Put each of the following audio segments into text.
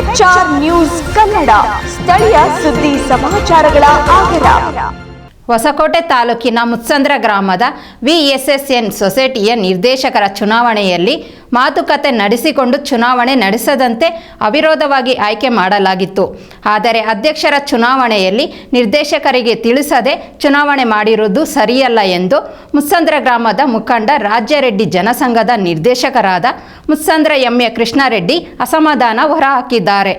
H R news Kannada ಸ್ಥಳೀಯ ಸುದ್ದಿ ಸಮಾಚಾರಗಳ ಆಗರ ಹೊಸಕೋಟೆ ತಾಲೂಕಿನ ಮುತ್ಸಂದ್ರ ಗ್ರಾಮದ ವಿಎಸ್ಎಸ್ಎನ್ ಸೊಸೈಟಿಯ ನಿರ್ದೇಶಕರ ಚುನಾವಣೆಯಲ್ಲಿ ಮಾತುಕತೆ ನಡೆಸಿಕೊಂಡು ಚುನಾವಣೆ ನಡೆಸದಂತೆ ಅವಿರೋಧವಾಗಿ ಆಯ್ಕೆ ಮಾಡಲಾಗಿತ್ತು. ಆದರೆ ಅಧ್ಯಕ್ಷರ ಚುನಾವಣೆಯಲ್ಲಿ ನಿರ್ದೇಶಕರಿಗೆ ತಿಳಿಸದೆ ಚುನಾವಣೆ ಮಾಡಿರುವುದು ಸರಿಯಲ್ಲ ಎಂದು ಮುತ್ಸಂದ್ರ ಗ್ರಾಮದ ಮುಖಂಡ ರಾಜ್ಯರೆಡ್ಡಿ ಜನಸಂಘದ ನಿರ್ದೇಶಕರಾದ ಮುತ್ಸಂದ್ರ ಎಂಎ ಕೃಷ್ಣಾರೆಡ್ಡಿ ಅಸಮಾಧಾನ ಹೊರಹಾಕಿದ್ದಾರೆ.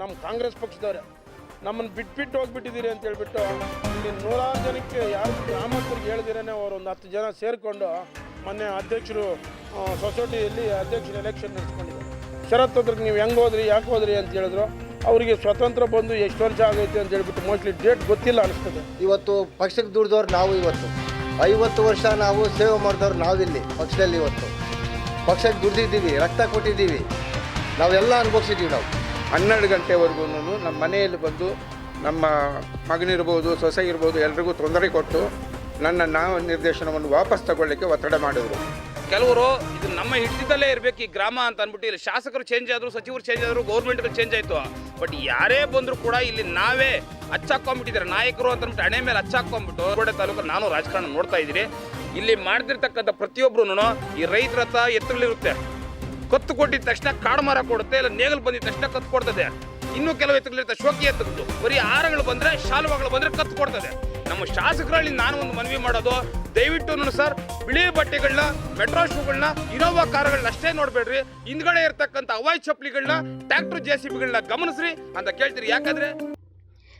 ನಮ್ಮ ಕಾಂಗ್ರೆಸ್ ಪಕ್ಷದವ್ರೆ. ನಮ್ಮನ್ನು ಬಿಟ್ಬಿಟ್ಟು ಹೋಗ್ಬಿಟ್ಟಿದ್ದೀರಿ ಅಂತ ಹೇಳ್ಬಿಟ್ಟು ಇಲ್ಲಿ ನೂರಾರು ಜನಕ್ಕೆ ಯಾರು ಗ್ರಾಮಸ್ಥರಿಗೆ ಹೇಳ್ದಿರೇನೆ ಅವರು ಒಂದು ಹತ್ತು ಜನ ಸೇರಿಕೊಂಡು ಮೊನ್ನೆ ಅಧ್ಯಕ್ಷರು ಸೊಸೈಟಿಯಲ್ಲಿ ಅಧ್ಯಕ್ಷರ ಎಲೆಕ್ಷನ್ ನಡೆಸ್ಕೊಂಡಿದ್ದಾರೆ ಶರತ್ ಹತ್ರ ನೀವು ಹೆಂಗೆ ಹೋದ್ರಿ, ಯಾಕೆ ಹೋದ್ರಿ ಅಂತ ಹೇಳಿದ್ರು. ಅವರಿಗೆ ಸ್ವತಂತ್ರ ಬಂದು ಎಷ್ಟು ವರ್ಷ ಆಗೈತೆ ಅಂತ ಹೇಳ್ಬಿಟ್ಟು ಮೋಸ್ಟ್ಲಿ ಡೇಟ್ ಗೊತ್ತಿಲ್ಲ ಅನಿಸ್ತದೆ. ಇವತ್ತು ಪಕ್ಷಕ್ಕೆ ದುಡ್ದವ್ರು ನಾವು ಇವತ್ತು. ಐವತ್ತು ವರ್ಷ ನಾವು ಸೇವೆ ಮಾಡಿದವ್ರು ನಾವಿಲ್ಲಿ ಪಕ್ಷದಲ್ಲಿ ಇವತ್ತು. ಪಕ್ಷಕ್ಕೆ ದುಡ್ದಿದ್ದೀವಿ, ರಕ್ತ ಕೊಟ್ಟಿದ್ದೀವಿ. ನಾವೆಲ್ಲ ಅನುಭವಿಸಿದ್ದೀವಿ ನಾವು. ಹನ್ನೆರಡು ಗಂಟೆವರೆಗೂ ನಮ್ಮ ಮನೆಯಲ್ಲಿ ಬಂದು ನಮ್ಮ ಮಗನಿರ್ಬೋದು ಸೊಸೆ ಇರ್ಬೋದು ಎಲ್ರಿಗೂ ತೊಂದರೆ ಕೊಟ್ಟು ನನ್ನ ನಾವು ನಿರ್ದೇಶನವನ್ನು ವಾಪಸ್ ತಗೊಳ್ಳಿಕ್ಕೆ ಒತ್ತಡ ಮಾಡಿದರು. ಕೆಲವರು ಇದು ನಮ್ಮ ಹಿಡಿತದಲ್ಲೇ ಇರಬೇಕು ಈ ಗ್ರಾಮ ಅಂತ ಅಂದ್ಬಿಟ್ಟು ಇಲ್ಲಿ ಶಾಸಕರು ಚೇಂಜ್ ಆದರು, ಸಚಿವರು ಚೇಂಜ್ ಆದರು ಗೌರ್ಮೆಂಟ್ಗಳು ಚೇಂಜ್ ಆಯಿತು. ಬಟ್ ಯಾರೇ ಬಂದರೂ ಕೂಡ ಇಲ್ಲಿ ನಾವೇ ಹಚ್ಚಾಕೊಂಡ್ಬಿಟ್ಟಿದ್ದಾರೆ ನಾಯಕರು ಅಂತ ಅಂದ್ಬಿಟ್ಟು ಹಣೆ ಮೇಲೆ ಹಚ್ಚಾಕೊಂಡ್ಬಿಟ್ಟು ಕೋಟೆ ತಾಲೂಕು ನಾನು ರಾಜಕಾರಣ ನೋಡ್ತಾ ಇದ್ದೀನಿ. ಇಲ್ಲಿ ಮಾಡ್ತಿರ್ತಕ್ಕಂಥ ಪ್ರತಿಯೊಬ್ಬರೂ ಈ ರೈತರ ಹತ್ರ ಎತ್ತುಗಳಿರುತ್ತೆ. ಕತ್ತು ಕೊಟ್ಟಿದ ತಕ್ಷಣ ಕಾಡು ಮರ ಕೊಡುತ್ತೆ, ಇಲ್ಲ ನೇಗಲು ಬಂದಿದ ತಕ್ಷಣ ಕತ್ತು ಕೊಡ್ತದೆ ಇನ್ನು ಕೆಲವು ಎತ್ತುಗಳಿರುತ್ತೆ, ಶೋಕಿ ಎತ್ತುಗಳು. ಬರೀ ಆರಗಳು ಬಂದ್ರೆ, ಶಾಲುವಾಗಳು ಬಂದ್ರೆ ಕತ್ತು ಕೊಡ್ತದೆ ನಮ್ಮ ಶಾಸಕರಲ್ಲಿ ನಾನು ಒಂದು ಮನವಿ ಮಾಡೋದು, ದಯವಿಟ್ಟು ಸರ್, ಬಿಳಿ ಬಟ್ಟೆಗಳನ್ನ ಮೆಟ್ರೋ ಶೂಗಳನ್ನ, ಇನೋವಾ ಕಾರ್ಗಳನ್ನ ಅಷ್ಟೇ ನೋಡ್ಬೇಡ್ರಿ. ಹಿಂದ್ಗಡೆ ಇರ್ತಕ್ಕಂಥ ಅವಾಯ್ ಚಪ್ಪಲಿಗಳನ್ನ, ಟ್ರ್ಯಾಕ್ಟರ್ ಜೆ ಸಿ ಬಿಗಳನ್ನ ಗಮನಿಸ್ರಿ ಅಂತ ಕೇಳ್ತೀರಿ. ಯಾಕಂದ್ರೆ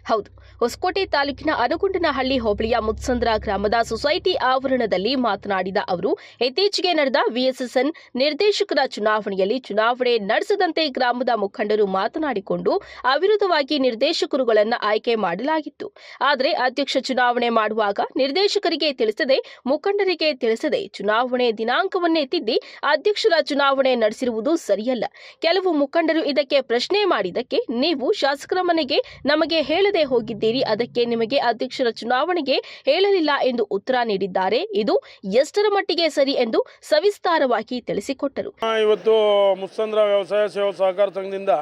ಹೌದು. ಹೊಸಕೋಟೆ ತಾಲೂಕಿನ ಅನಗುಂಡನಹಳ್ಳಿ ಹೋಬಳಿಯ ಮುತ್ಸಂದ್ರ ಗ್ರಾಮದ ಸೊಸೈಟಿ ಆವರಣದಲ್ಲಿ ಮಾತನಾಡಿದ ಅವರು, ಇತ್ತೀಚೆಗೆ ನಡೆದ ವಿಎಸ್ಎಸ್ಎನ್ ನಿರ್ದೇಶಕರ ಚುನಾವಣೆಯಲ್ಲಿ ಚುನಾವಣೆ ನಡೆಸದಂತೆ ಗ್ರಾಮದ ಮುಖಂಡರು ಮಾತನಾಡಿಕೊಂಡು, ಅವಿರೋಧವಾಗಿ ನಿರ್ದೇಶಕರುಗಳನ್ನು ಆಯ್ಕೆ ಮಾಡಲಾಗಿತ್ತು. ಆದರೆ ಅಧ್ಯಕ್ಷ ಚುನಾವಣೆ ಮಾಡುವಾಗ ನಿರ್ದೇಶಕರಿಗೆ ತಿಳಿಸದೆ, ಮುಖಂಡರಿಗೆ ತಿಳಿಸದೆ ಚುನಾವಣೆ ದಿನಾಂಕವನ್ನೇ ತಿದ್ದಿ ಅಧ್ಯಕ್ಷರ ಚುನಾವಣೆ ನಡೆಸಿರುವುದು ಸರಿಯಲ್ಲ. ಕೆಲವು ಮುಖಂಡರು ಇದಕ್ಕೆ ಪ್ರಶ್ನೆ ಮಾಡಿದ್ದಕ್ಕೆ, ನೀವು ಶಾಸಕರ ಮನೆಗೆ ನಮಗೆ ಹೇಳದೆ ಹೋಗಿದ್ದೀರಿ, ಅದಕ್ಕೆ ನಿಮಗೆ ಅಧ್ಯಕ್ಷರ ಚುನಾವಣೆಗೆ ಹೇಳಲಿಲ್ಲ ಎಂದು ಉತ್ತರ ನೀಡಿದ್ದಾರೆ. ಇದು ಎಷ್ಟರ ಮಟ್ಟಿಗೆ ಸರಿ ಎಂದು ಸವಿಸ್ತಾರವಾಗಿ ತಿಳಿಸಿಕೊಟ್ಟರು. ಇವತ್ತು ಮುತ್ಸಂದ್ರ ವ್ಯವಸಾಯ ಸೇವಾ ಸಹಕಾರ ಸಂಘದಿಂದ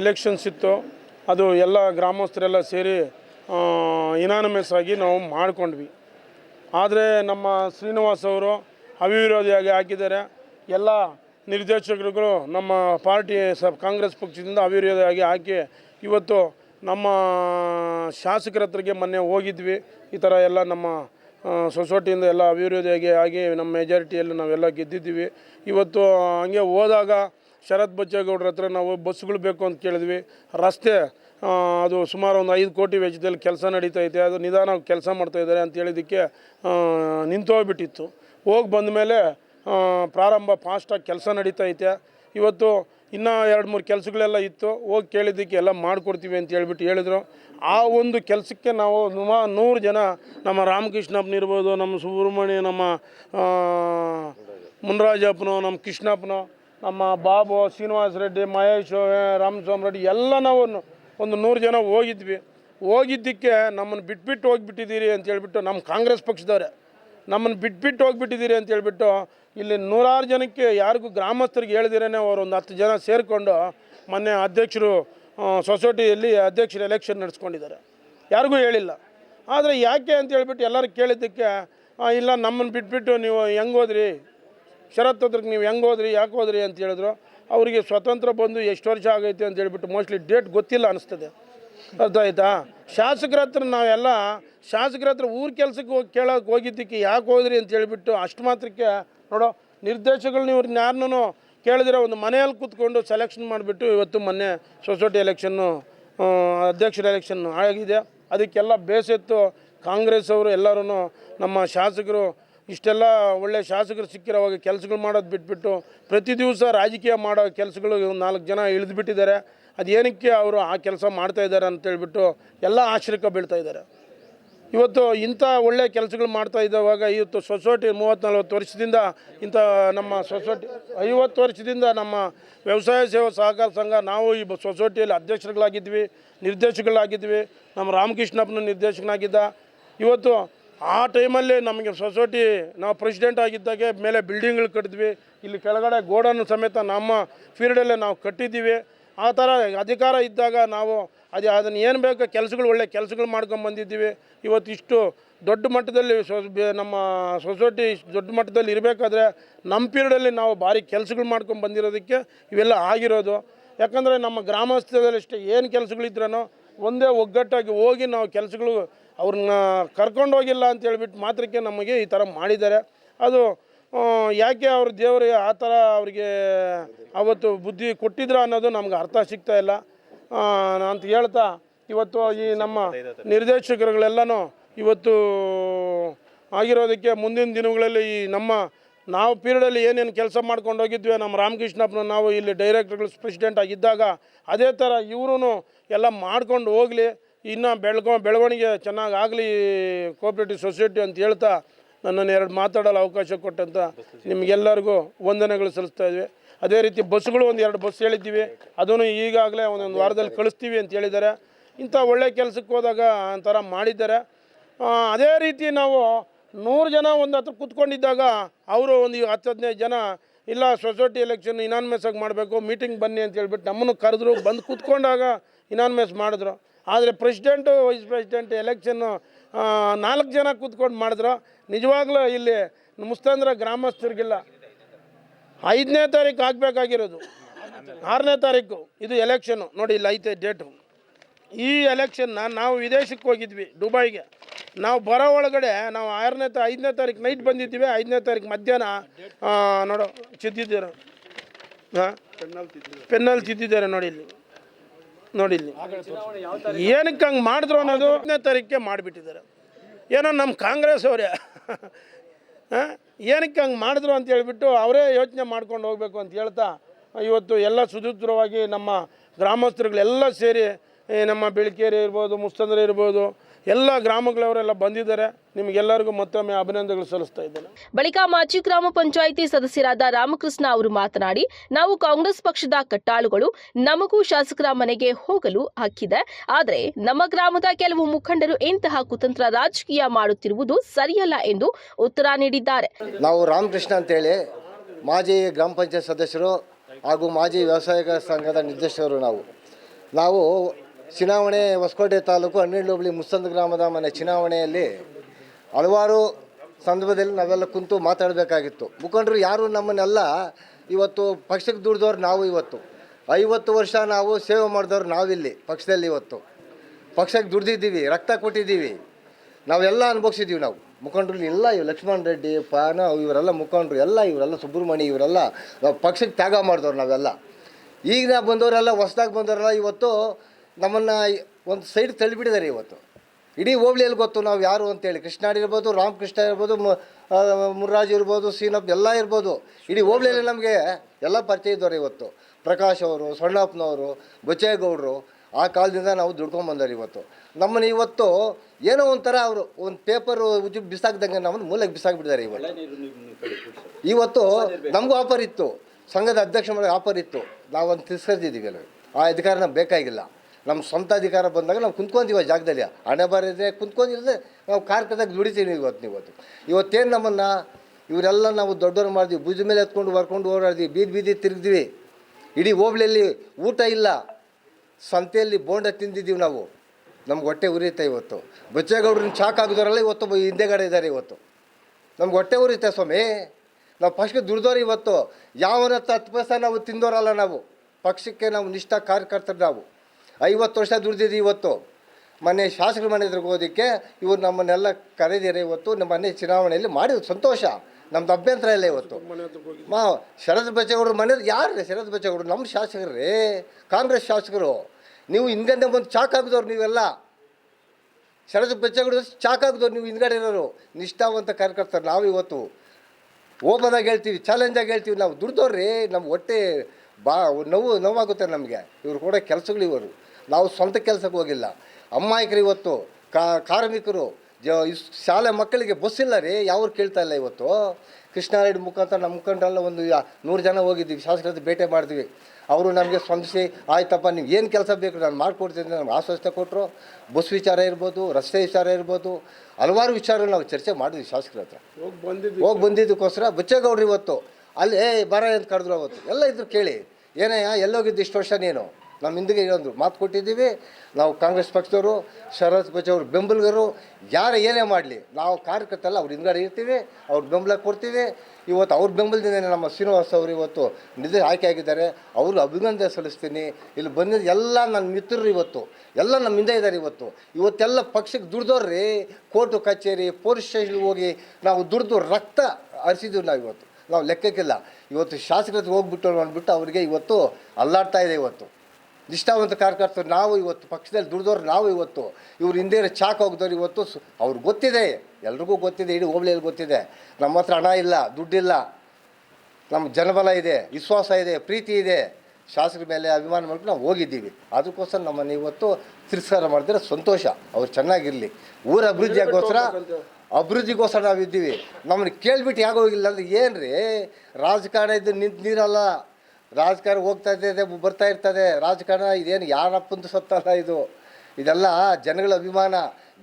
ಎಲೆಕ್ಷನ್ಸ್ ಇತ್ತು. ಅದು ಎಲ್ಲ ಗ್ರಾಮಸ್ಥರೆಲ್ಲ ಸೇರಿ ಇನಾನಮಸ್ ಆಗಿ ನಾವು ಮಾಡಿಕೊಂಡ್ವಿ. ಆದರೆ ನಮ್ಮ ಶ್ರೀನಿವಾಸ್ ಅವರು ಅವಿರೋಧಿಯಾಗಿ ಹಾಕಿದ್ದಾರೆ. ಎಲ್ಲ ನಿರ್ದೇಶಕರುಗಳು ನಮ್ಮ ಪಾರ್ಟಿ ಸ ಕಾಂಗ್ರೆಸ್ ಪಕ್ಷದಿಂದ ಅವಿರೋಧವಾಗಿ ಹಾಕಿ ಇವತ್ತು ನಮ್ಮ ಶಾಸಕರ ಹತ್ರಗೆ ಮೊನ್ನೆ ಹೋಗಿದ್ವಿ. ಈ ಥರ ಎಲ್ಲ ನಮ್ಮ ಸೊಸೈಟಿಯಿಂದ ಎಲ್ಲ ಅಭಿವೃದ್ಧಿಯಾಗಿ ಆಗಿ ನಮ್ಮ ಮೆಜಾರಿಟಿಯಲ್ಲಿ ನಾವೆಲ್ಲ ಗೆದ್ದಿದ್ದೀವಿ. ಇವತ್ತು ಹಂಗೆ ಹೋದಾಗ ಶರತ್ ಬಚ್ಚೇಗೌಡ್ರ ಹತ್ರ ನಾವು ಬಸ್ಗಳು ಬೇಕು ಅಂತ ಕೇಳಿದ್ವಿ. ರಸ್ತೆ ಅದು ಸುಮಾರು ಒಂದು ಐದು ಕೋಟಿ ವೆಚ್ಚದಲ್ಲಿ ಕೆಲಸ ನಡೀತೈತೆ. ಅದು ನಿಧಾನ ಕೆಲಸ ಮಾಡ್ತಾಯಿದ್ದಾರೆ ಅಂತ ಹೇಳಿದ್ದಕ್ಕೆ ನಿಂತೋಗ್ಬಿಟ್ಟಿತ್ತು. ಹೋಗಿ ಬಂದ ಮೇಲೆ ಪ್ರಾರಂಭ ಫಾಸ್ಟಾಗಿ ಕೆಲಸ ನಡೀತೈತೆ ಇವತ್ತು ಇನ್ನೂ ಎರಡು ಮೂರು ಕೆಲಸಗಳೆಲ್ಲ ಇತ್ತು. ಹೋಗಿ ಕೇಳಿದ್ದಕ್ಕೆ ಎಲ್ಲ ಮಾಡಿಕೊಡ್ತೀವಿ ಅಂತ ಹೇಳ್ಬಿಟ್ಟು ಹೇಳಿದರು. ಆ ಒಂದು ಕೆಲಸಕ್ಕೆ ನಾವು ಸುಮಾ ನೂರು ಜನ ನಮ್ಮ ರಾಮಕೃಷ್ಣಪ್ಪನ ಇರ್ಬೋದು, ನಮ್ಮ ಸುಬ್ರಹ್ಮಣ್ಯ, ನಮ್ಮ ಮುನ್ರಾಜಪ್ಪನು, ನಮ್ಮ ಕೃಷ್ಣಪ್ಪನು, ನಮ್ಮ ಬಾಬು, ಶ್ರೀನಿವಾಸ ರೆಡ್ಡಿ, ಮಹೇಶ್ ರಾಮಸ್ವಾಮಿ ರೆಡ್ಡಿ ಎಲ್ಲ ನಾವು ಒಂದು ನೂರು ಜನ ಹೋಗಿದ್ವಿ. ಹೋಗಿದ್ದಕ್ಕೆ ನಮ್ಮನ್ನು ಬಿಟ್ಬಿಟ್ಟು ಹೋಗಿಬಿಟ್ಟಿದ್ದೀರಿ ಅಂತ ಹೇಳ್ಬಿಟ್ಟು ನಮ್ಮ ಕಾಂಗ್ರೆಸ್ ಪಕ್ಷದವ್ರೆ. ನಮ್ಮನ್ನು ಬಿಟ್ಬಿಟ್ಟು ಹೋಗ್ಬಿಟ್ಟಿದ್ದೀರಿ ಅಂತ ಹೇಳ್ಬಿಟ್ಟು ಇಲ್ಲಿ ನೂರಾರು ಜನಕ್ಕೆ ಯಾರಿಗೂ ಗ್ರಾಮಸ್ಥರಿಗೆ ಹೇಳ್ದಿರೇನೆ ಅವರು ಒಂದು ಹತ್ತು ಜನ ಸೇರಿಕೊಂಡು ಮೊನ್ನೆ ಅಧ್ಯಕ್ಷರು ಸೊಸೈಟಿಯಲ್ಲಿ ಅಧ್ಯಕ್ಷರು ಎಲೆಕ್ಷನ್ ನಡೆಸ್ಕೊಂಡಿದ್ದಾರೆ. ಯಾರಿಗೂ ಹೇಳಿಲ್ಲ. ಆದರೆ ಯಾಕೆ ಅಂತ ಹೇಳ್ಬಿಟ್ಟು ಎಲ್ಲರೂ ಕೇಳಿದ್ದಕ್ಕೆ ಇಲ್ಲ ನಮ್ಮನ್ನು ಬಿಟ್ಬಿಟ್ಟು ನೀವು ಹೆಂಗೆ ಹೋದ್ರಿ? ಶರತ್ ಹತ್ರಕ್ಕೆ ನೀವು ಹೆಂಗೆ ಹೋದ್ರಿ? ಯಾಕೆ ಹೋದ್ರಿ ಅಂತ ಹೇಳಿದ್ರು. ಅವರಿಗೆ ಸ್ವತಂತ್ರ ಬಂದು ಎಷ್ಟು ವರ್ಷ ಆಗೈತೆ ಅಂತ ಹೇಳ್ಬಿಟ್ಟು ಮೋಸ್ಟ್ಲಿ ಡೇಟ್ ಗೊತ್ತಿಲ್ಲ ಅನಿಸ್ತದೆ. ಅರ್ಥ ಆಯ್ತಾ? ಶಾಸಕರ ಹತ್ರ ನಾವೆಲ್ಲ ಶಾಸಕರ ಹತ್ರ ಊರ ಕೆಲಸಕ್ಕೆ ಹೋಗಿ, ಕೇಳೋಕೆ ಹೋಗಿದ್ದಕ್ಕೆ ಯಾಕೆ ಹೋದ್ರಿ ಅಂತ ಹೇಳಿಬಿಟ್ಟು ಅಷ್ಟು ಮಾತ್ರಕ್ಕೆ ನೋಡೋ ನಿರ್ದೇಶಗಳನ್ನ ಇವ್ರನ್ನ ಯಾರನ್ನೂ ಕೇಳಿದ್ರೆ ಒಂದು ಮನೆಯಲ್ಲಿ ಕೂತ್ಕೊಂಡು ಸೆಲೆಕ್ಷನ್ ಮಾಡಿಬಿಟ್ಟು ಇವತ್ತು ಮೊನ್ನೆ ಸೊಸೈಟಿ ಎಲೆಕ್ಷನ್ನು ಅಧ್ಯಕ್ಷರ ಎಲೆಕ್ಷನ್ ಆಗಿದೆ. ಅದಕ್ಕೆಲ್ಲ ಬೇಸೆತ್ತು ಕಾಂಗ್ರೆಸ್ ಅವರು ಎಲ್ಲರೂ ನಮ್ಮ ಶಾಸಕರು ಇಷ್ಟೆಲ್ಲ ಒಳ್ಳೆ ಶಾಸಕರು ಸಿಕ್ಕಿರೋವಾಗ ಕೆಲಸಗಳು ಮಾಡೋದು ಬಿಟ್ಬಿಟ್ಟು ಪ್ರತಿ ದಿವಸ ರಾಜಕೀಯ ಮಾಡೋ ಕೆಲಸಗಳು ನಾಲ್ಕು ಜನ ಇಳಿದುಬಿಟ್ಟಿದ್ದಾರೆ. ಅದೇನಕ್ಕೆ ಅವರು ಆ ಕೆಲಸ ಮಾಡ್ತಾ ಇದ್ದಾರೆ ಅಂತೇಳ್ಬಿಟ್ಟು ಎಲ್ಲ ಆಶ್ರಯಕ್ಕೆ ಬೀಳ್ತಾ ಇದ್ದಾರೆ. ಇವತ್ತು ಇಂಥ ಒಳ್ಳೆ ಕೆಲಸಗಳು ಮಾಡ್ತಾ ಇದ್ದವಾಗ ಇವತ್ತು ಸೊಸೈಟಿ ಮೂವತ್ತು ನಲ್ವತ್ತು ವರ್ಷದಿಂದ ಇಂಥ ನಮ್ಮ ಸೊಸೈಟಿ ಐವತ್ತು ವರ್ಷದಿಂದ ನಮ್ಮ ವ್ಯವಸಾಯ ಸೇವಾ ಸಹಕಾರ ಸಂಘ ನಾವು ಈ ಸೊಸೈಟಿಯಲ್ಲಿ ಅಧ್ಯಕ್ಷರುಗಳಾಗಿದ್ವಿ, ನಿರ್ದೇಶಕಗಳಾಗಿದ್ವಿ, ನಮ್ಮ ರಾಮಕೃಷ್ಣಪ್ಪನ ನಿರ್ದೇಶಕನಾಗಿದ್ದ. ಇವತ್ತು ಆ ಟೈಮಲ್ಲಿ ನಮಗೆ ಸೊಸೈಟಿ, ನಾವು ಪ್ರೆಸಿಡೆಂಟ್ ಆಗಿದ್ದಾಗೆ ಮೇಲೆ ಬಿಲ್ಡಿಂಗ್ಗಳು ಕಟ್ಟಿದ್ವಿ. ಇಲ್ಲಿ ಕೆಳಗಡೆ ಗೋಡನ್ನು ಸಮೇತ ನಮ್ಮ ಫೀಲ್ಡಲ್ಲೇ ನಾವು ಕಟ್ಟಿದ್ದೀವಿ. ಆ ಥರ ಅಧಿಕಾರ ಇದ್ದಾಗ ನಾವು ಅದು ಅದನ್ನು ಏನು ಬೇಕೋ ಕೆಲಸಗಳು, ಒಳ್ಳೆ ಕೆಲಸಗಳು ಮಾಡ್ಕೊಂಡು ಬಂದಿದ್ದೀವಿ. ಇವತ್ತು ಇಷ್ಟು ದೊಡ್ಡ ಮಟ್ಟದಲ್ಲಿ ಸೊ ನಮ್ಮ ಸೊಸೈಟಿ ಇಷ್ಟು ದೊಡ್ಡ ಮಟ್ಟದಲ್ಲಿ ಇರಬೇಕಾದ್ರೆ ನಮ್ಮ ಪೀರಿಯಡಲ್ಲಿ ನಾವು ಭಾರಿ ಕೆಲಸಗಳು ಮಾಡ್ಕೊಂಡು ಬಂದಿರೋದಕ್ಕೆ ಇವೆಲ್ಲ ಆಗಿರೋದು. ಯಾಕಂದರೆ ನಮ್ಮ ಗ್ರಾಮಸ್ಥದಲ್ಲಿ ಅಷ್ಟೇ ಏನು ಕೆಲಸಗಳಿದ್ರೂ ಒಂದೇ ಒಗ್ಗಟ್ಟಾಗಿ ಹೋಗಿ ನಾವು ಕೆಲಸಗಳು ಅವ್ರನ್ನ ಕರ್ಕೊಂಡು ಹೋಗಿಲ್ಲ ಅಂತ ಹೇಳಿಬಿಟ್ಟು ಮಾತ್ರಕ್ಕೆ ನಮಗೆ ಈ ಥರ ಮಾಡಿದ್ದಾರೆ. ಅದು ಯಾಕೆ ಅವ್ರ ದೇವರಿಗೆ ಆ ಥರ ಅವರಿಗೆ ಅವತ್ತು ಬುದ್ಧಿ ಕೊಟ್ಟಿದ್ರ ಅನ್ನೋದು ನಮ್ಗೆ ಅರ್ಥ ಸಿಗ್ತಾ ಇಲ್ಲ. ಅಂತ ಹೇಳ್ತಾ ಇವತ್ತು ಈ ನಮ್ಮ ನಿರ್ದೇಶಕರುಗಳೆಲ್ಲನೂ ಇವತ್ತು ಆಗಿರೋದಕ್ಕೆ ಮುಂದಿನ ದಿನಗಳಲ್ಲಿ ಈ ನಮ್ಮ ನಾವು ಪೀರಿಯಡಲ್ಲಿ ಏನೇನು ಕೆಲಸ ಮಾಡ್ಕೊಂಡು ಹೋಗಿದ್ವಿ, ನಮ್ಮ ರಾಮಕೃಷ್ಣಪ್ಪನ ನಾವು ಇಲ್ಲಿ ಡೈರೆಕ್ಟರ್ಗಳು ಪ್ರೆಸಿಡೆಂಟ್ ಆಗಿದ್ದಾಗ ಅದೇ ಥರ ಇವರು ಎಲ್ಲ ಮಾಡ್ಕೊಂಡು ಹೋಗಲಿ, ಇನ್ನು ಬೆಳ್ಕೊ, ಬೆಳವಣಿಗೆ ಚೆನ್ನಾಗಿ ಆಗಲಿ ಕೋಆಪ್ರೇಟಿವ್ ಸೊಸೈಟಿ ಅಂತ ಹೇಳ್ತಾ ನನ್ನನ್ನು ಎರಡು ಮಾತಾಡಲು ಅವಕಾಶ ಕೊಟ್ಟಂತ ನಿಮಗೆಲ್ಲರಿಗೂ ವಂದನೆಗಳು ಸಲ್ಲಿಸ್ತಾ ಇದ್ವಿ. ಅದೇ ರೀತಿ ಬಸ್ಗಳು ಒಂದು ಎರಡು ಬಸ್ ಹೇಳಿದ್ದೀವಿ. ಅದನ್ನು ಈಗಾಗಲೇ ಒಂದೊಂದು ವಾರದಲ್ಲಿ ಕಳಿಸ್ತೀವಿ ಅಂತ ಹೇಳಿದ್ದಾರೆ. ಇಂಥ ಒಳ್ಳೆ ಕೆಲಸಕ್ಕೆ ಹೋದಾಗ ಒಂಥರ ಮಾಡಿದ್ದಾರೆ. ಅದೇ ರೀತಿ ನಾವು ನೂರು ಜನ ಒಂದು ಹತ್ರ ಕೂತ್ಕೊಂಡಿದ್ದಾಗ ಅವರು ಒಂದು ಹತ್ತು ಹದಿನೈದು ಜನ, ಇಲ್ಲ ಸೊಸೈಟಿ ಎಲೆಕ್ಷನ್ ಇನಾನ್ಮೆಸ್ ಆಗಿ ಮಾಡಬೇಕು ಮೀಟಿಂಗ್ ಬನ್ನಿ ಅಂತ ಹೇಳ್ಬಿಟ್ಟು ನಮ್ಮನ್ನು ಕರೆದ್ರು ಬಂದು ಕೂತ್ಕೊಂಡಾಗ ಇನಾನ್ಮೆಸ್ ಮಾಡಿದ್ರು. ಆದರೆ ಪ್ರೆಸಿಡೆಂಟು ವೈಸ್ ಪ್ರೆಸಿಡೆಂಟ್ ಎಲೆಕ್ಷನ್ನು ನಾಲ್ಕು ಜನ ಕೂತ್ಕೊಂಡು ಮಾಡಿದ್ರು. ನಿಜವಾಗ್ಲೂ ಇಲ್ಲಿ ಮುಸ್ತಂದ್ರ ಗ್ರಾಮಸ್ಥರಿಗಿಲ್ಲ. ಐದನೇ ತಾರೀಕು ಆಗಬೇಕಾಗಿರೋದು. ಆರನೇ ತಾರೀಕು ಇದು ಎಲೆಕ್ಷನ್ನು ನೋಡಿ ಇಲ್ಲಿ ಐತೆ ಡೇಟು ಈ ಎಲೆಕ್ಷನ್ನ ನಾವು ವಿದೇಶಕ್ಕೆ ಹೋಗಿದ್ವಿ ದುಬೈಗೆ. ನಾವು ಬರೋ ಒಳಗಡೆ ನಾವು ಆರನೇ ತ ಐದನೇ ತಾರೀಕು ನೈಟ್ ಬಂದಿದ್ದೀವಿ. ಐದನೇ ತಾರೀಕು ಮಧ್ಯಾಹ್ನ ನೋಡೋ ಚಿದ್ದಿದ್ದೀರ ಹಾಂ ಪೆನ್ನಲ್ಲಿ ಚಿದ್ದಿದ್ದಾರೆ ನೋಡಿ ಇಲ್ಲಿ. ನೋಡಿ ಇಲ್ಲಿ ಏನಕ್ಕೆ ಹಂಗೆ ಮಾಡಿದ್ರು ಅನ್ನೋದು ಹತ್ತನೇ ತಾರೀಕಿಗೆ ಮಾಡಿಬಿಟ್ಟಿದ್ದಾರೆ. ಏನೋ ನಮ್ಮ ಕಾಂಗ್ರೆಸ್ ಅವರೇ. ಏನಕ್ಕೆ ಹಂಗೆ ಮಾಡಿದ್ರು ಅಂತ ಹೇಳ್ಬಿಟ್ಟು ಅವರೇ ಯೋಚನೆ ಮಾಡ್ಕೊಂಡು ಹೋಗಬೇಕು ಅಂತ ಹೇಳ್ತಾ ಇವತ್ತು ಎಲ್ಲ ಸುದೃಢವಾಗಿ ನಮ್ಮ ಗ್ರಾಮಸ್ಥರುಗಳೆಲ್ಲ ಸೇರಿ ನಮ್ಮ ಬೆಳಕೇರಿ ಇರ್ಬೋದು ಮುಸ್ತಂದ್ರ ಇರ್ಬೋದು ಎಲ್ಲ ಗ್ರಾಮಗಳವರೆಲ್ಲ ಬಂದಿದ್ದಾರೆ. ನಿಮಗೆಲ್ಲರಿಗೂ ಮತ್ತೊಮ್ಮೆ ಅಭಿನಂದನೆಗಳು ಸಲ್ಲಿಸ್ತಾ ಇದ್ದೇನೆ. ಬಳಿಕ ಮಾಜಿ ಗ್ರಾಮ ಪಂಚಾಯಿತಿ ಸದಸ್ಯರಾದ ರಾಮಕೃಷ್ಣ ಅವರು ಮಾತನಾಡಿ ನಾವು ಕಾಂಗ್ರೆಸ್ ಪಕ್ಷದ ಕಟ್ಟಾಳುಗಳು ನಮಗೂ ಶಾಸಕರ ಮನೆಗೆ ಹೋಗಲು ಹಕ್ಕಿದೆ. ಆದರೆ ನಮ್ಮ ಗ್ರಾಮದ ಕೆಲವು ಮುಖಂಡರು ಇಂತಹ ಕುತಂತ್ರ ರಾಜಕೀಯ ಮಾಡುತ್ತಿರುವುದು ಸರಿಯಲ್ಲ ಎಂದು ಉತ್ತರ ನೀಡಿದ್ದಾರೆ. ನಾವು ರಾಮಕೃಷ್ಣ ಅಂತೇಳಿ ಮಾಜಿ ಗ್ರಾಮ ಪಂಚಾಯತ್ ಸದಸ್ಯರು ಹಾಗೂ ಮಾಜಿ ವ್ಯವಸಾಯಿಕ ಸಂಘದ ನಿರ್ದೇಶಕರು ನಾವು. ನಾವು ಚುನಾವಣೆ ಹೊಸಕೋಟೆ ತಾಲೂಕು ಹನ್ನೆರಡು ಹೋಬಳಿ ಮುಸ್ಸಂದ ಗ್ರಾಮದ ಮನೆ ಚುನಾವಣೆಯಲ್ಲಿ ಹಲವಾರು ಸಂದರ್ಭದಲ್ಲಿ ನಾವೆಲ್ಲ ಕುಂತು ಮಾತಾಡಬೇಕಾಗಿತ್ತು. ಮುಖಂಡರು ಯಾರು ನಮ್ಮನ್ನೆಲ್ಲ ಇವತ್ತು ಪಕ್ಷಕ್ಕೆ ದುಡ್ದವ್ರು ನಾವು ಇವತ್ತು. ಐವತ್ತು ವರ್ಷ ನಾವು ಸೇವೆ ಮಾಡಿದವ್ರು ನಾವಿಲ್ಲಿ ಪಕ್ಷದಲ್ಲಿ ಇವತ್ತು. ಪಕ್ಷಕ್ಕೆ ದುಡ್ದಿದ್ದೀವಿ, ರಕ್ತ ಕೊಟ್ಟಿದ್ದೀವಿ. ನಾವೆಲ್ಲ ಅನುಭವಿಸಿದ್ದೀವಿ ನಾವು. ಮುಖಂಡರು ಎಲ್ಲ ಇವ್ ಲಕ್ಷ್ಮಣ್ ರೆಡ್ಡಿ, ಪಾನ, ಇವರೆಲ್ಲ ಮುಖಂಡರು, ಎಲ್ಲ ಇವರೆಲ್ಲ ಸುಬ್ರಹ್ಮಣ್ಯ ಇವರೆಲ್ಲ ನಾವು ಪಕ್ಷಕ್ಕೆ ತ್ಯಾಗ ಮಾಡಿದವ್ರು ನಾವೆಲ್ಲ. ಈಗ ಬಂದವರೆಲ್ಲ ಹೊಸ್ದಾಗಿ ಬಂದವರೆಲ್ಲ ಇವತ್ತು ನಮ್ಮನ್ನು ಒಂದು ಸೈಡ್ ತಳ್ಳಿಬಿಟ್ಟಿದ್ದಾರೆ ಇವತ್ತು. ಇಡೀ ಹೋಬಳಿಯಲ್ಲಿ ಗೊತ್ತು ನಾವು ಯಾರು ಅಂತೇಳಿ. ಕೃಷ್ಣಾಡಿ ಇರ್ಬೋದು, ರಾಮಕೃಷ್ಣ ಇರ್ಬೋದು ಮುರ್ರಾಜ್ ಇರ್ಬೋದು ಸೀನಪ್ ಎಲ್ಲ ಇರ್ಬೋದು. ಇಡೀ ಹೋಬಳಿಯಲ್ಲಿ ನಮಗೆ ಎಲ್ಲ ಪರಿಚಯ ಇದ್ದವ್ರು ಇವತ್ತು. ಪ್ರಕಾಶ್ ಅವರು, ಸೊಣ್ಣಪ್ಪನವರು, ಬಚ್ಚೇಗೌಡರು, ಆ ಕಾಲದಿಂದ ನಾವು ದುಡ್ಕೊಂಡು ಬಂದವ್ರು ಇವತ್ತು. ನಮ್ಮನ್ನು ಇವತ್ತು ಏನೋ ಒಂಥರ ಅವರು, ಒಂದು ಪೇಪರು ಉಜ್ಜಿ ಬಿಸಾಕ್ದಂಗೆ ನಮ್ಮನ್ನು ಮೂಲೆಗೆ ಬಿಸಾಕ್ಬಿಟ್ಟಿದ್ದಾರೆ ಇವತ್ತು. ಇವತ್ತು ನಮಗೂ ಆಫರ್ ಇತ್ತು. ಸಂಘದ ಅಧ್ಯಕ್ಷ ಮಾಡಿ ಆಫರ್ ಇತ್ತು. ನಾವೊಂದು ತಿರ್ಸ್ಕರ್ತಿದ್ದೀವಿ ಅಲ್ಲಿ ಆ ಅಧಿಕಾರ ನಮ್ಗೆ ಬೇಕಾಗಿಲ್ಲ. ನಮ್ಮ ಸ್ವಂತ ಅಧಿಕಾರ ಬಂದಾಗ ನಾವು ಕುಂತ್ಕೊಂತೀವಿ ಆ ಜಾಗದಲ್ಲಿ. ಹಣೆ ಬರದೆ ಕುಂತ್ಕೊಂಡಿರದೆ ನಾವು ಕಾರ್ಕದಾಗ ದುಡಿತೀವಿ ಇವತ್ತು ಇವತ್ತು. ಇವತ್ತೇನು ನಮ್ಮನ್ನು, ಇವರೆಲ್ಲ ನಾವು ದೊಡ್ಡವ್ರು ಮಾಡಿದ್ವಿ. ಭುಜ ಮೇಲೆ ಎತ್ಕೊಂಡು ಬರ್ಕೊಂಡು ಓಡಾಡಿದ್ವಿ ಬೀದಿ ಬೀದಿ ತಿರುಗಿದ್ವಿ. ಇಡೀ ಹೋಬಳಿಯಲ್ಲಿ ಊಟ ಇಲ್ಲ. ಸಂತೆಯಲ್ಲಿ ಬೋಂಡ ತಿಂದಿದ್ದೀವಿ ನಾವು. ನಮ್ಗೆ ಹೊಟ್ಟೆ ಉರಿಯುತ್ತೆ ಇವತ್ತು. ಬಚ್ಚೇಗೌಡ್ರನ್ನ ಚಾಕ್ ಇವತ್ತು ಹಿಂದೆಗಡೆ ಇದ್ದಾರೆ ಇವತ್ತು. ನಮ್ಗೆ ಹೊಟ್ಟೆ ಉರಿಯುತ್ತೆ ಸ್ವಾಮಿ. ನಾವು ಪಕ್ಷಕ್ಕೆ ದುಡ್ದವ್ರು ಇವತ್ತು. ಯಾವನ ಹತ್ತು ಪೈಸೆ ನಾವು ತಿಂದೋರಲ್ಲ ನಾವು. ಪಕ್ಷಕ್ಕೆ ನಾವು ನಿಷ್ಠ ಕಾರ್ಯಕರ್ತರು ನಾವು. ಐವತ್ತು ವರ್ಷ ದುಡ್ದಿದ್ದು ಇವತ್ತು. ಮನೆ ಶಾಸಕರ ಮನೆ ಹೋಗೋದಕ್ಕೆ ಇವರು ನಮ್ಮನ್ನೆಲ್ಲ ಕರೆದಿರ ಇವತ್ತು ನಮ್ಮ ಮನೆ ಚುನಾವಣೆಯಲ್ಲಿ ಮಾಡಿದ್ರು ಸಂತೋಷ. ನಮ್ದು ಅಭ್ಯಂತರ ಇಲ್ಲ ಇವತ್ತು. ಮಾ ಶರದ್ ಬಚ್ಚೇಗೌಡರು ಮನೆ ಯಾರು ಶರದ್ ಬಚ್ಚೇಗೌಡರು? ನಮ್ಮ ಶಾಸಕರೇ ಕಾಂಗ್ರೆಸ್ ಶಾಸಕರು. ನೀವು ಹಿಂದೆ ಬಂದು ಚಾಕ್ ಹಾಕಿದವ್ರು ನೀವೆಲ್ಲ. ಶರದ್ ಬಚ್ಚೇಗೌಡರು ಚಾಕ್ ಹಾಕಿದವ್ರು ನೀವು ಹಿಂದ್ಗಡೆ ಇರೋರು. ನಿಷ್ಠಾವಂತ ಕಾರ್ಯಕರ್ತರು ನಾವು ಇವತ್ತು. ಓಪನಾಗಿ ಹೇಳ್ತೀವಿ ಚಾಲೆಂಜಾಗಿ ಹೇಳ್ತೀವಿ. ನಾವು ದುಡ್ದವ್ರಿ ನಮ್ಮ ಹೊಟ್ಟೆ ಬಾ ನೋವು ನೋವಾಗುತ್ತೆ ನಮಗೆ. ಇವ್ರು ಕೂಡ ಕೆಲಸಗಳು ಇವರು. ನಾವು ಸ್ವಂತ ಕೆಲಸಕ್ಕೆ ಹೋಗಿಲ್ಲ. ಅಮ್ಮಾಯಕರು ಇವತ್ತು ಕಾ ಕಾರ್ಮಿಕರು ಜ ಶಾಲೆ ಮಕ್ಕಳಿಗೆ ಬಸ್ ಇಲ್ಲ ರೀ ಯಾವ್ರು ಕೇಳ್ತಾ ಇಲ್ಲ ಇವತ್ತು? ಕೃಷ್ಣಾರೆಡ್ಡಿ ಮುಖಾಂತರ ನಮ್ಮ ಮುಖಂಡರೆಲ್ಲ ಒಂದು ನೂರು ಜನ ಹೋಗಿದ್ದೀವಿ ಶಾಸಕರ ಭೇಟಿ ಮಾಡಿದ್ವಿ. ಅವರು ನಮಗೆ ಸ್ಪಂದಿಸಿ ಆಯ್ತಪ್ಪ ನೀವು ಏನು ಕೆಲಸ ಬೇಕು ನಾನು ಮಾಡಿಕೊಡ್ತೀನಿ ನಮ್ಗೆ ಆಶ್ವಾಸನೆ ಕೊಟ್ಟರು ಬಸ್ ವಿಚಾರ ಇರ್ಬೋದು ರಸ್ತೆ ವಿಚಾರ ಇರ್ಬೋದು ಹಲವಾರು ವಿಚಾರಗಳು ನಾವು ಚರ್ಚೆ ಮಾಡಿದ್ವಿ ಶಾಸಕರ ಹತ್ರ ಹೋಗಿ ಬಂದಿದ್ದು ಹೋಗಿ ಬಂದಿದ್ದಕ್ಕೋಸ್ಕರ ಬಚ್ಚೇಗೌಡ್ರು ಇವತ್ತು ಅಲ್ಲಿ ಏ ಬರ ಅಂತ ಕರೆದ್ರು ಅವತ್ತು. ಎಲ್ಲ ಇದ್ರು ಕೇಳಿ ಏನಯ್ಯ ಎಲ್ಲೋಗಿದ್ದು ಇಷ್ಟು ವರ್ಷ ನೀನು? ನಮ್ಮ ಹಿಂದಿಗೆ ಒಂದು ಮಾತು ಕೊಟ್ಟಿದ್ದೀವಿ, ನಾವು ಕಾಂಗ್ರೆಸ್ ಪಕ್ಷದವರು ಶರತ್ ಅವರು ಬೆಂಬಲಿಗರು, ಯಾರು ಏನೇ ಮಾಡಲಿ, ನಾವು ಕಾರ್ಯಕರ್ತಲ್ಲ ಅವ್ರ ಹಿಂದ್ಗಡೆ ಇರ್ತೀವಿ, ಅವ್ರ ಬೆಂಬಲ ಕೊಡ್ತೀವಿ. ಇವತ್ತು ಅವ್ರ ಬೆಂಬಲದಿಂದ ನಮ್ಮ ಶ್ರೀನಿವಾಸ್ ಅವರು ಇವತ್ತು ನಿಧಿ ಆಯ್ಕೆ ಆಗಿದ್ದಾರೆ ಅವರು ಅಭಿನಂದನೆ ಸಲ್ಲಿಸ್ತೀನಿ. ಇಲ್ಲಿ ಬಂದಿದ್ದ ಎಲ್ಲ ನನ್ನ ಮಿತ್ರರು ಇವತ್ತು, ಎಲ್ಲ ನಮ್ಮ ಹಿಂದೆ ಇದ್ದಾರೆ ಇವತ್ತು. ಇವತ್ತೆಲ್ಲ ಪಕ್ಷಕ್ಕೆ ದುಡ್ದವ್ರಿ ಕೋರ್ಟು ಕಚೇರಿ, ಪೊಲೀಸ್ ಸ್ಟೇಷನ್ಗೆ ಹೋಗಿ ನಾವು ದುಡ್ದು ರಕ್ತ ಹರಿಸಿದ್ದೀವಿ ನಾವು ಇವತ್ತು. ನಾವು ಲೆಕ್ಕಕ್ಕಿಲ್ಲ. ಇವತ್ತು ಶಾಸಕರ ಹತ್ರ ಹೋಗ್ಬಿಟ್ಟು ಅಂದ್ಬಿಟ್ಟು ಅವರಿಗೆ ಇವತ್ತು ಅಲ್ಲಾಡ್ತಾ ಇದೆ ಇವತ್ತು. ನಿಷ್ಠಾವಂತ ಕಾರ್ಯಕರ್ತರು ನಾವು ಇವತ್ತು ಪಕ್ಷದಲ್ಲಿ ದುಡ್ದವ್ರು ನಾವು ಇವತ್ತು ಇವ್ರು ಹಿಂದೆ ಚಾಕ್ ಹೋಗಿದವ್ರು ಇವತ್ತು ಸು- ಅವ್ರಿಗೆ ಗೊತ್ತಿದೆ ಎಲ್ರಿಗೂ ಗೊತ್ತಿದೆ ಇಡೀ ಹೋಬಳಿಯಲ್ಲಿ ಗೊತ್ತಿದೆ. ನಮ್ಮ ಹತ್ರ ಹಣ ಇಲ್ಲ ದುಡ್ಡಿಲ್ಲ. ನಮ್ಮ ಜನಬಲ ಇದೆ ವಿಶ್ವಾಸ ಇದೆ ಪ್ರೀತಿ ಇದೆ. ಶಾಸಕರ ಮೇಲೆ ಅಭಿಮಾನ ಮಾಡ್ಕೊಂಡು ನಾವು ಹೋಗಿದ್ದೀವಿ. ಅದಕ್ಕೋಸ್ಕರ ನಮ್ಮನ್ನು ಇವತ್ತು ತಿರಸ್ಕಾರ ಮಾಡಿದ್ರೆ ಸಂತೋಷ. ಅವ್ರು ಚೆನ್ನಾಗಿರಲಿ. ಊರ ಅಭಿವೃದ್ಧಿಗೋಸ್ಕರ ಅಭಿವೃದ್ಧಿಗೋಸ್ಕರ ನಾವು ಇದ್ದೀವಿ ನಮ್ಮನ್ನು ಕೇಳಿಬಿಟ್ಟು ಯಾಕೆ ಹೋಗಿಲ್ಲ ಅಂದರೆ ಏನು ರೀ ರಾಜಕಾರಣ ಇದ್ದು ನಿಂತು ನೀರಲ್ಲ. ರಾಜಕಾರಣ ಹೋಗ್ತಾ ಇದೆ ಬರ್ತಾ ಇರ್ತದೆ. ರಾಜಕಾರಣ ಇದೇನು ಯಾರಪ್ಪಂದು ಸತ್ತಲ್ಲ ಇದು. ಇದೆಲ್ಲ ಜನಗಳ ಅಭಿಮಾನ.